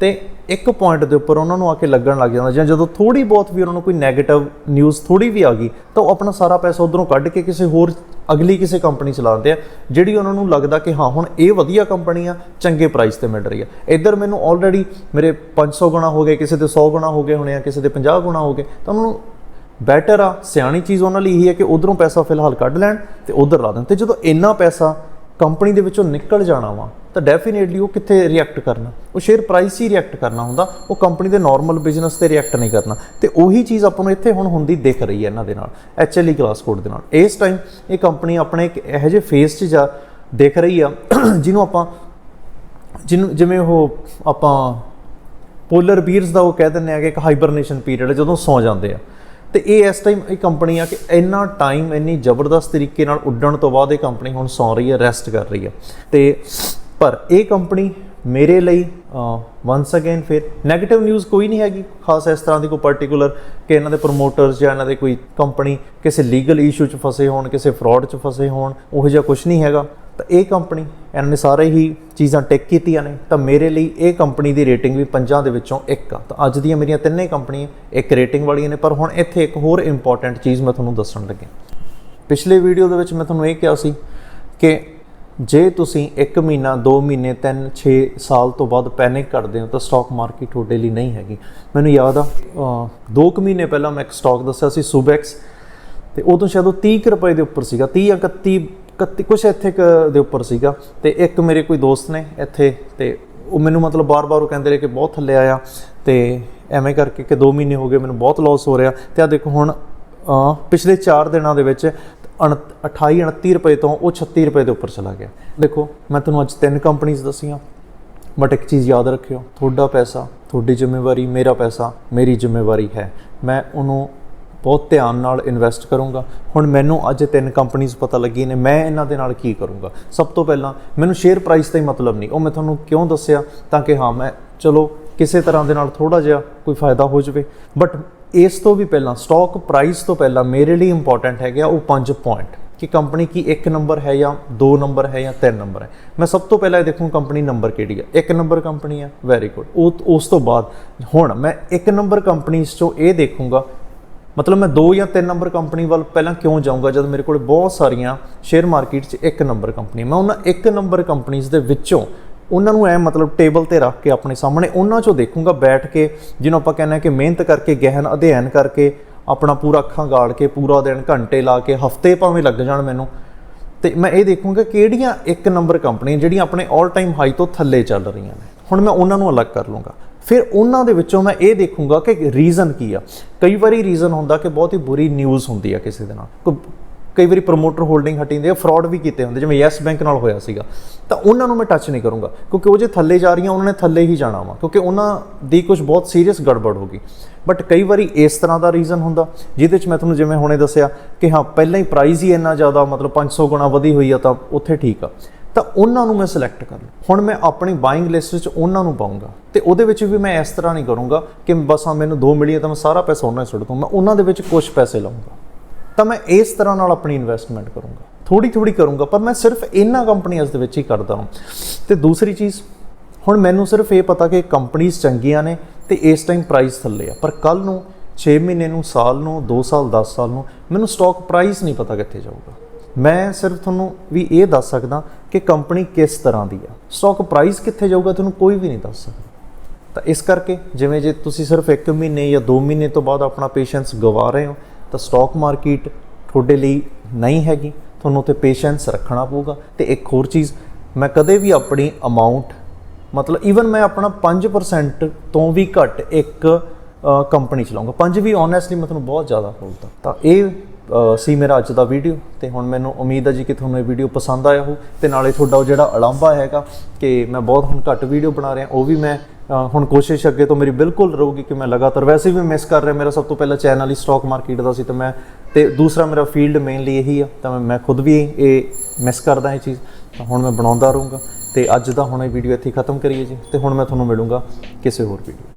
ਤੇ ਇੱਕ ਪੁਆਇੰਟ ਦੇ ਉੱਪਰ ਉਹਨਾਂ ਨੂੰ ਆ ਕੇ ਲੱਗਣ ਲੱਗ ਜਾਂਦਾ, ਜਾਂ ਜਦੋਂ ਥੋੜੀ ਬਹੁਤ ਵੀ ਉਹਨਾਂ ਨੂੰ ਕੋਈ 네ਗੇਟਿਵ ਨਿਊਜ਼ ਥੋੜੀ ਵੀ ਆ ਗਈ, ਤਾਂ ਉਹ ਆਪਣਾ ਸਾਰਾ ਪੈਸਾ ਉਧਰੋਂ ਕੱਢ ਕੇ ਕਿਸੇ ਹੋਰ ਅਗਲੀ ਕਿਸੇ ਕੰਪਨੀ ਚਲਾਉਂਦੇ ਆ, ਜਿਹੜੀ ਉਹਨਾਂ ਨੂੰ ਲੱਗਦਾ ਕਿ ਹਾਂ, ਹੁਣ ਇਹ ਵਧੀਆ ਕੰਪਨੀ ਆ, ਚੰਗੇ ਪ੍ਰਾਈਸ ਤੇ ਮਿਲ ਰਹੀ ਆ। ਇੱਧਰ ਮੈਨੂੰ ਆਲਰੇਡੀ ਮੇਰੇ 500 ਗੁਣਾ ਹੋ ਗਏ, ਕਿਸੇ ਦੇ 100 ਗੁਣਾ ਹੋ ਗਏ ਹੋਣੇ ਆ, ਕਿਸੇ ਦੇ 50 ਗੁਣਾ ਹੋ ਗਏ, ਤਾਂ ਉਹਨਾਂ ਨੂੰ ਬੈਟਰ ਆ, ਸਿਆਣੀ ਚੀਜ਼ ਉਹਨਾਂ ਲਈ ਇਹੀ ਹੈ ਕਿ ਉਧਰੋਂ ਪੈਸਾ ਫਿਲਹਾਲ ਕੱਢ ਲੈਣ ਤੇ ਉਧਰ ਲਾ ਦੇਣ ਤੇ ਜਦੋਂ ਇੰਨਾ ਪੈਸਾ ਕੰਪਨੀ ਦੇ ਵਿੱਚੋਂ ਨਿਕਲ ਜਾਣਾ ਵਾ, ਤਾਂ ਡੈਫੀਨੇਟਲੀ ਉਹ ਕਿੱਥੇ ਰਿਐਕਟ ਕਰਨਾ? ਉਹ ਸ਼ੇਅਰ ਪ੍ਰਾਈਸ ਹੀ ਰਿਐਕਟ ਕਰਨਾ ਹੁੰਦਾ, ਉਹ ਕੰਪਨੀ ਦੇ ਨਾਰਮਲ ਬਿਜ਼ਨਸ ਤੇ ਰਿਐਕਟ ਨਹੀਂ ਕਰਨਾ। ਤੇ ਉਹੀ ਚੀਜ਼ ਆਪਾਂ ਨੂੰ ਇੱਥੇ ਹੁਣ ਹੁੰਦੀ ਦਿਖ ਰਹੀ ਹੈ ਇਹਨਾਂ ਦੇ ਨਾਲ ਐਚਐਲਈ ਗਲਾਸ ਕੋਡ ਦੇ ਨਾਲ। ਇਸ ਟਾਈਮ ਇਹ ਕੰਪਨੀ ਆਪਣੇ ਇੱਕ ਇਹੋ ਜਿਹੇ ਫੇਸ 'ਚ ਜਾ ਦਿਖ ਰਹੀ ਆ, ਜਿਹਨੂੰ ਆਪਾਂ, ਜਿਹਨੂੰ ਜਿਵੇਂ ਉਹ ਆਪਾਂ ਪੋਲਰ ਬੀਅਰਸ ਦਾ ਉਹ ਕਹਿ ਦਿੰਦੇ ਆ ਕਿ ਇੱਕ ਹਾਈਬਰਨੇਸ਼ਨ ਪੀਰੀਅਡ ਜਦੋਂ ਸੌ ਜਾਂਦੇ ਆ। ਤੇ ਇਹ ਇਸ ਟਾਈਮ ਇਹ ਕੰਪਨੀ ਆ ਕਿ ਇੰਨਾ ਟਾਈਮ ਇੰਨੀ ਜ਼ਬਰਦਸਤ ਤਰੀਕੇ ਨਾਲ ਉੱਡਣ ਤੋਂ ਬਾਅਦ ਇਹ ਕੰਪਨੀ ਹੁਣ ਸੌਂ ਰਹੀ ਹੈ ਰੈਸਟ ਕਰ ਰਹੀ ਹੈ। ਤੇ ਪਰ ਇਹ ਕੰਪਨੀ ਮੇਰੇ ਲਈ ਵਾਂਸ ਅਗੇਨ ਫਿਰ 네ਗੇਟਿਵ ਨਿਊਜ਼ ਕੋਈ ਨਹੀਂ ਹੈਗੀ, ਖਾਸ ਇਸ ਤਰ੍ਹਾਂ ਦੀ ਕੋਈ ਪਾਰਟਿਕੂਲਰ ਕਿ ਇਹਨਾਂ ਦੇ ਪ੍ਰੋਮੋਟਰਸ ਜਾਂ ਇਹਨਾਂ ਦੇ ਕੋਈ ਕੰਪਨੀ ਕਿਸੇ ਲੀਗਲ ਇਸ਼ੂ 'ਚ ਫਸੇ ਹੋਣ, ਕਿਸੇ ਫਰਾਡ 'ਚ ਫਸੇ ਹੋਣ, ਉਹੋ ਜਿਹਾ ਕੁਝ ਨਹੀਂ ਹੈਗਾ। ਤਾਂ ਇਹ ਕੰਪਨੀ ਇਹਨਾਂ ਨੇ ਸਾਰੇ ਹੀ ਚੀਜ਼ਾਂ ਟੈਕ ਕੀਤੀਆਂ ਨੇ। ਤਾਂ ਮੇਰੇ ਲਈ ਇਹ ਕੰਪਨੀ ਦੀ ਰੇਟਿੰਗ ਵੀ ਪੰਜਾਂ ਦੇ ਵਿੱਚੋਂ ਇੱਕ ਆ। ਤਾਂ ਅੱਜ ਦੀਆਂ ਮੇਰੀਆਂ ਤਿੰਨੇ ਕੰਪਨੀਆਂ ਇੱਕ ਰੇਟਿੰਗ ਵਾਲੀਆਂ ਨੇ, ਪਰ ਹੁਣ ਇੱਥੇ ਇੱਕ ਹੋਰ ਇੰਪੋਰਟੈਂਟ ਚੀਜ਼ ਮੈਂ ਤੁਹਾਨੂੰ ਦੱਸਣ ਲੱਗਿਆ ਪਿਛਲੇ ਵੀਡੀਓ ਦੇ ਵਿੱਚ ਮੈਂ ਤੁਹਾਨੂੰ ਇਹ ਕਿਹਾ ਸੀ ਕਿ ਜੇ ਤੁਸੀਂ 1 ਮਹੀਨਾ 2 ਮਹੀਨੇ 3 6 ਸਾਲ ਤੋਂ ਬਾਅਦ ਪੈਨਿਕ ਕਰਦੇ ਹੋ ਤਾਂ ਸਟਾਕ ਮਾਰਕੀਟ ਤੁਹਾਡੇ ਲਈ ਨਹੀਂ ਹੈਗੀ। ਮੈਨੂੰ ਯਾਦ ਆ 2 ਕੁ ਮਹੀਨੇ ਪਹਿਲਾਂ ਮੈਂ ਇੱਕ ਸਟਾਕ ਦੱਸਿਆ ਸੀ ਸੁਬੈਕਸ ਤੇ ਉਦੋਂ ਸ਼ਾਇਦ ਉਹ 30 ਕੁ ਰੁਪਏ ਦੇ ਉੱਪਰ ਸੀਗਾ 30 ਜਾਂ 31 31 ਕੁਛ ਇੱਥੇ ਕੁ ਦੇ ਉੱਪਰ ਸੀਗਾ ਤੇ ਇੱਕ ਮੇਰੇ ਕੋਈ ਦੋਸਤ ਨੇ ਇੱਥੇ ਤੇ ਉਹ ਮੈਨੂੰ ਮਤਲਬ ਬਾਰ-ਬਾਰ ਉਹ ਕਹਿੰਦੇ ਰਹੇ ਕਿ ਬਹੁਤ ਥੱਲੇ ਆਇਆ ਤੇ ਐਵੇਂ ਕਰਕੇ ਕਿ 2 ਮਹੀਨੇ ਹੋ ਗਏ, ਮੈਨੂੰ ਬਹੁਤ ਲਾਸ ਹੋ ਰਿਹਾ ਤੇ ਆ ਦੇਖੋ ਹੁਣ ਪਿਛਲੇ 4 ਦਿਨਾਂ ਦੇ ਵਿੱਚ 28 29 ਰੁਪਏ ਤੋਂ ਉਹ 36 ਰੁਪਏ ਦੇ ਉੱਪਰ ਚਲਾ ਗਿਆ। ਦੇਖੋ, ਮੈਂ ਤੁਹਾਨੂੰ ਅੱਜ ਤਿੰਨ ਕੰਪਨੀਆਂ ਦੱਸੀਆਂ ਬਟ ਇੱਕ ਚੀਜ਼ ਯਾਦ ਰੱਖਿਓ, ਤੁਹਾਡਾ ਪੈਸਾ, ਤੁਹਾਡੀ ਜ਼ਿੰਮੇਵਾਰੀ, ਮੇਰਾ ਪੈਸਾ, ਮੇਰੀ ਜ਼ਿੰਮੇਵਾਰੀ ਹੈ। ਮੈਂ ਉਹਨੂੰ ਬਹੁਤ ਧਿਆਨ ਨਾਲ ਇਨਵੈਸਟ ਕਰੂੰਗਾ। ਹੁਣ ਮੈਨੂੰ ਅੱਜ ਤਿੰਨ ਕੰਪਨੀਆਂ ਪਤਾ ਲੱਗੀ ਨੇ, ਮੈਂ ਇਹਨਾਂ ਦੇ ਨਾਲ ਕੀ ਕਰੂੰਗਾ? ਸਭ ਤੋਂ ਪਹਿਲਾਂ, ਮੈਨੂੰ ਸ਼ੇਅਰ ਪ੍ਰਾਈਸ ਦਾ ਹੀ ਮਤਲਬ ਨਹੀਂ। ਉਹ ਮੈਂ ਤੁਹਾਨੂੰ ਕਿਉਂ ਦੱਸਿਆ? ਤਾਂ ਕਿ ਹਾਂ, ਮੈਂ, ਚਲੋ, ਕਿਸੇ ਤਰ੍ਹਾਂ ਦੇ ਨਾਲ ਥੋੜਾ ਜਿਹਾ ਕੋਈ ਫਾਇਦਾ ਹੋ ਜਾਵੇ। ਬਟ ਇਸ ਤੋਂ ਵੀ ਪਹਿਲਾਂ ਸਟਾਕ ਪ੍ਰਾਈਸ ਤੋਂ ਪਹਿਲਾਂ ਮੇਰੇ ਲਈ ਇੰਪੋਰਟੈਂਟ ਹੈਗਾ ਉਹ ਪੰਜ ਪੁਆਇੰਟ ਕਿ ਕੰਪਨੀ ਕੀ ਇੱਕ ਨੰਬਰ ਹੈ ਜਾਂ ਦੋ ਨੰਬਰ ਹੈ ਜਾਂ ਤਿੰਨ ਨੰਬਰ ਹੈ। ਮੈਂ ਸਭ ਤੋਂ ਪਹਿਲਾਂ ਇਹ ਦੇਖੂੰ ਕੰਪਨੀ ਨੰਬਰ ਕਿਹੜੀ ਹੈ। ਇੱਕ ਨੰਬਰ ਕੰਪਨੀ ਹੈ ਵੈਰੀ ਗੁੱਡ ਉਹ ਉਸ ਤੋਂ ਬਾਅਦ ਹੁਣ ਮੈਂ ਇੱਕ ਨੰਬਰ ਕੰਪਨੀਆਂ ਚੋਂ ਇਹ ਦੇਖੂੰਗਾ, ਮਤਲਬ ਮੈਂ ਦੋ ਜਾਂ ਤਿੰਨ ਨੰਬਰ ਕੰਪਨੀ ਵੱਲ ਪਹਿਲਾਂ ਕਿਉਂ ਜਾਊਂਗਾ, ਜਦ ਮੇਰੇ ਕੋਲ ਬਹੁਤ ਸਾਰੀਆਂ ਸ਼ੇਅਰ ਮਾਰਕੀਟ 'ਚ ਇੱਕ ਨੰਬਰ ਕੰਪਨੀ ਮੈਂ ਉਹਨਾਂ ਇੱਕ ਨੰਬਰ ਕੰਪਨੀਆਂ ਦੇ ਵਿੱਚੋਂ ਉਹਨਾਂ ਨੂੰ ਐ ਮਤਲਬ ਟੇਬਲ ਤੇ ਰੱਖ ਕੇ ਆਪਣੇ ਸਾਹਮਣੇ ਉਹਨਾਂ 'ਚੋਂ ਦੇਖੂੰਗਾ, ਬੈਠ ਕੇ, ਜਿਹਨੂੰ ਆਪਾਂ ਕਹਿੰਦੇ ਆ ਕਿ ਮਿਹਨਤ ਕਰਕੇ, ਗਹਿਨ ਅਧਿਐਨ ਕਰਕੇ, ਆਪਣਾ ਪੂਰਾ ਅੱਖਾਂ ਗਾੜ ਕੇ, ਪੂਰਾ ਦਿਨ ਘੰਟੇ ਲਾ ਕੇ, ਹਫ਼ਤੇ ਭਾਵੇਂ ਲੱਗ ਜਾਣ ਮੈਨੂੰ। ਤੇ ਮੈਂ ਇਹ ਦੇਖੂੰਗਾ ਕਿਹੜੀਆਂ ਇੱਕ ਨੰਬਰ ਕੰਪਨੀਆਂ ਜਿਹੜੀਆਂ ਆਪਣੇ 올 ਟਾਈਮ ਹਾਈ ਤੋਂ ਥੱਲੇ ਚੱਲ ਰਹੀਆਂ ਨੇ। ਹੁਣ ਮੈਂ ਉਹਨਾਂ ਨੂੰ ਅਲੱਗ ਕਰ ਲੂੰਗਾ। ਫਿਰ ਉਹਨਾਂ ਦੇ ਵਿੱਚੋਂ ਮੈਂ ਇਹ ਦੇਖੂੰਗਾ ਕਿ ਰੀਜ਼ਨ ਕੀ ਆ। ਕਈ ਵਾਰੀ ਰੀਜ਼ਨ ਹੁੰਦਾ ਕਿ ਬਹੁਤ ਹੀ ਬੁਰੀ ਨਿਊਜ਼ ਹੁੰਦੀ ਆ ਕਿਸੇ ਦੇ ਨਾਲ। ਕਈ ਵਾਰੀ ਪ੍ਰੋਮੋਟਰ ਹੋਲਡਿੰਗ ਹਟੀ ਹੁੰਦੀ ਆ ਫਰਾਡ ਵੀ ਕੀਤੇ ਹੁੰਦੇ, ਜਿਵੇਂ ਯੈਸ ਬੈਂਕ ਨਾਲ ਹੋਇਆ ਸੀਗਾ। ਤਾਂ ਉਹਨਾਂ ਨੂੰ ਮੈਂ ਟੱਚ ਨਹੀਂ ਕਰੂੰਗਾ, ਕਿਉਂਕਿ ਉਹ ਜੇ ਥੱਲੇ ਜਾ ਰਹੀਆਂ, ਉਹਨਾਂ ਨੇ ਥੱਲੇ ਹੀ ਜਾਣਾ ਵਾ, ਕਿਉਂਕਿ ਉਹਨਾਂ ਦੀ ਕੁਝ ਬਹੁਤ ਸੀਰੀਅਸ ਗੜਬੜ ਹੋ ਗਈ। ਬਟ ਕਈ ਵਾਰੀ ਇਸ ਤਰ੍ਹਾਂ ਦਾ ਰੀਜ਼ਨ ਹੁੰਦਾ, ਜਿਹਦੇ ਵਿੱਚ ਮੈਂ ਤੁਹਾਨੂੰ ਜਿਵੇਂ ਹੁਣੇ ਦੱਸਿਆ ਕਿ ਹਾਂ, ਪਹਿਲਾਂ ਹੀ ਪ੍ਰਾਈਸ ਹੀ ਇੰਨਾ ਜ਼ਿਆਦਾ, ਮਤਲਬ 500 ਗੁਣਾ ਵਧੀ ਹੋਈ ਆ, ਤਾਂ ਉੱਥੇ ਠੀਕ ਆ। ਤਾਂ ਉਹਨਾਂ ਨੂੰ ਮੈਂ ਸਿਲੈਕਟ ਕਰ ਲਵਾਂ ਹੁਣ ਮੈਂ ਆਪਣੀ ਬਾਇੰਗ ਲਿਸਟ 'ਚ ਉਹਨਾਂ ਨੂੰ ਪਾਉਂਗਾ ਤੇ ਉਹਦੇ ਵਿੱਚ ਵੀ ਮੈਂ ਇਸ ਤਰ੍ਹਾਂ ਨਹੀਂ ਕਰੂੰਗਾ ਕਿ ਬਸ ਹਾਂ, ਮੈਨੂੰ 2 ਮਿਲੀਅਨ ਤਾਂ ਮੈਂ ਸਾਰਾ ਪੈਸਾ ਉਹਨਾਂ 'ਚ ਸੁੱਟ ਦੂੰ ਮੈਂ ਉਹਨਾਂ ਦੇ ਵਿੱਚ ਕੁਝ ਪੈਸੇ ਲਾਉਂਗਾ ਤਾਂ ਮੈਂ ਇਸ ਤਰ੍ਹਾਂ ਨਾਲ ਆਪਣੀ ਇਨਵੈਸਟਮੈਂਟ ਕਰੂੰਗਾ। ਥੋੜੀ ਥੋੜੀ ਕਰੂੰਗਾ, ਪਰ ਮੈਂ ਸਿਰਫ ਇਹਨਾਂ ਕੰਪਨੀਆਂ ਦੇ ਵਿੱਚ ਹੀ ਕਰਦਾ ਹਾਂ। ਤੇ ਦੂਸਰੀ ਚੀਜ਼, ਹੁਣ ਮੈਨੂੰ ਸਿਰਫ ਇਹ ਪਤਾ ਕਿ ਕੰਪਨੀਆਂ ਚੰਗੀਆਂ ਨੇ ਤੇ ਇਸ ਟਾਈਮ ਪ੍ਰਾਈਸ ਥੱਲੇ ਆ, ਪਰ ਕੱਲ ਨੂੰ 6 ਮਹੀਨੇ ਨੂੰ, ਸਾਲ ਨੂੰ 2 ਸਾਲ 10 ਸਾਲ ਨੂੰ, ਮੈਨੂੰ ਸਟਾਕ ਪ੍ਰਾਈਸ ਨਹੀਂ ਪਤਾ ਕਿੱਥੇ ਜਾਊਗਾ। ਮੈਂ ਸਿਰਫ ਤੁਹਾਨੂੰ ਵੀ ਇਹ ਦੱਸ ਸਕਦਾ ਕਿ ਕੰਪਨੀ ਕਿਸ ਤਰ੍ਹਾਂ ਦੀ ਆ। ਸਟਾਕ ਪ੍ਰਾਈਸ ਕਿੱਥੇ ਜਾਊਗਾ ਤੁਹਾਨੂੰ ਕੋਈ ਵੀ ਨਹੀਂ ਦੱਸ ਸਕਦਾ। ਤਾਂ ਇਸ ਕਰਕੇ, ਜਿਵੇਂ ਜੇ ਤੁਸੀਂ ਸਿਰਫ 1 ਮਹੀਨੇ ਜਾਂ 2 ਮਹੀਨੇ ਤੋਂ ਬਾਅਦ ਆਪਣਾ ਪੇਸ਼ੈਂਸ ਗਵਾ ਰਹੇ ਹੋ ਤਾਂ ਸਟਾਕ ਮਾਰਕੀਟ ਤੁਹਾਡੇ ਲਈ ਨਹੀਂ ਹੈਗੀ। ਤੁਹਾਨੂੰ ਉੱਤੇ ਪੇਸ਼ੈਂਸ ਰੱਖਣਾ ਪਊਗਾ। ਤੇ ਇੱਕ ਹੋਰ ਚੀਜ਼, ਮੈਂ ਕਦੇ ਵੀ ਆਪਣੀ ਅਮਾਉਂਟ ਮਤਲਬ ਈਵਨ ਮੈਂ ਆਪਣਾ 5% ਤੋਂ ਵੀ ਘੱਟ ਇੱਕ ਕੰਪਨੀ ਚਲਾਉਂਗਾ। ਪੰਜ ਵੀ ਓਨੈਸਟਲੀ ਮੈਂ ਤੁਹਾਨੂੰ ਬਹੁਤ ਜ਼ਿਆਦਾ ਬੋਲਦਾ। ਤਾਂ ਇਹ ਸੀ ਮੇਰਾ ਅੱਜ ਦਾ ਵੀਡੀਓ ਤੇ ਹੁਣ ਮੈਨੂੰ ਉਮੀਦ ਹੈ ਜੀ ਕਿ ਤੁਹਾਨੂੰ ਇਹ ਵੀਡੀਓ ਪਸੰਦ ਆਇਆ ਹੋ ਤੇ ਨਾਲੇ ਤੁਹਾਡਾ ਉਹ ਜਿਹੜਾ ਅਲੰਬਾ ਹੈਗਾ ਕਿ ਮੈਂ ਬਹੁਤ ਹੁਣ ਘੱਟ ਵੀਡੀਓ ਬਣਾ ਰਿਹਾ, ਉਹ ਵੀ ਮੈਂ ਹੁਣ ਕੋਸ਼ਿਸ਼ ਅੱਗੇ ਤੋਂ ਮੇਰੀ ਬਿਲਕੁਲ ਰਹੂਗੀ ਕਿ ਮੈਂ ਲਗਾਤਾਰ, ਵੈਸੇ ਵੀ ਮਿਸ ਕਰ ਰਿਹਾ, ਮੇਰਾ ਸਭ ਤੋਂ ਪਹਿਲਾਂ ਚੈਨਲ ਹੀ ਸਟਾਕ ਮਾਰਕੀਟ ਦਾ ਸੀ, ਤੇ ਮੈਂ ਤੇ ਦੂਸਰਾ ਮੇਰਾ ਫੀਲਡ ਮੇਨਲੀ ਇਹੀ ਆ, ਤਾਂ ਮੈਂ- ਖੁਦ ਵੀ ਇਹ ਮਿਸ ਕਰਦਾ ਇਹ ਚੀਜ਼। ਤਾਂ ਹੁਣ ਮੈਂ ਬਣਾਉਂਦਾ ਰਹੂੰਗਾ ਤੇ ਅੱਜ ਦਾ ਹੁਣ ਇਹ ਵੀਡੀਓ ਇੱਥੇ ਖਤਮ ਕਰੀਏ ਜੀ, ਤੇ ਹੁਣ ਮੈਂ ਤੁਹਾਨੂੰ ਮਿਲੂੰਗਾ ਕਿਸੇ ਹੋਰ ਵੀਡੀਓ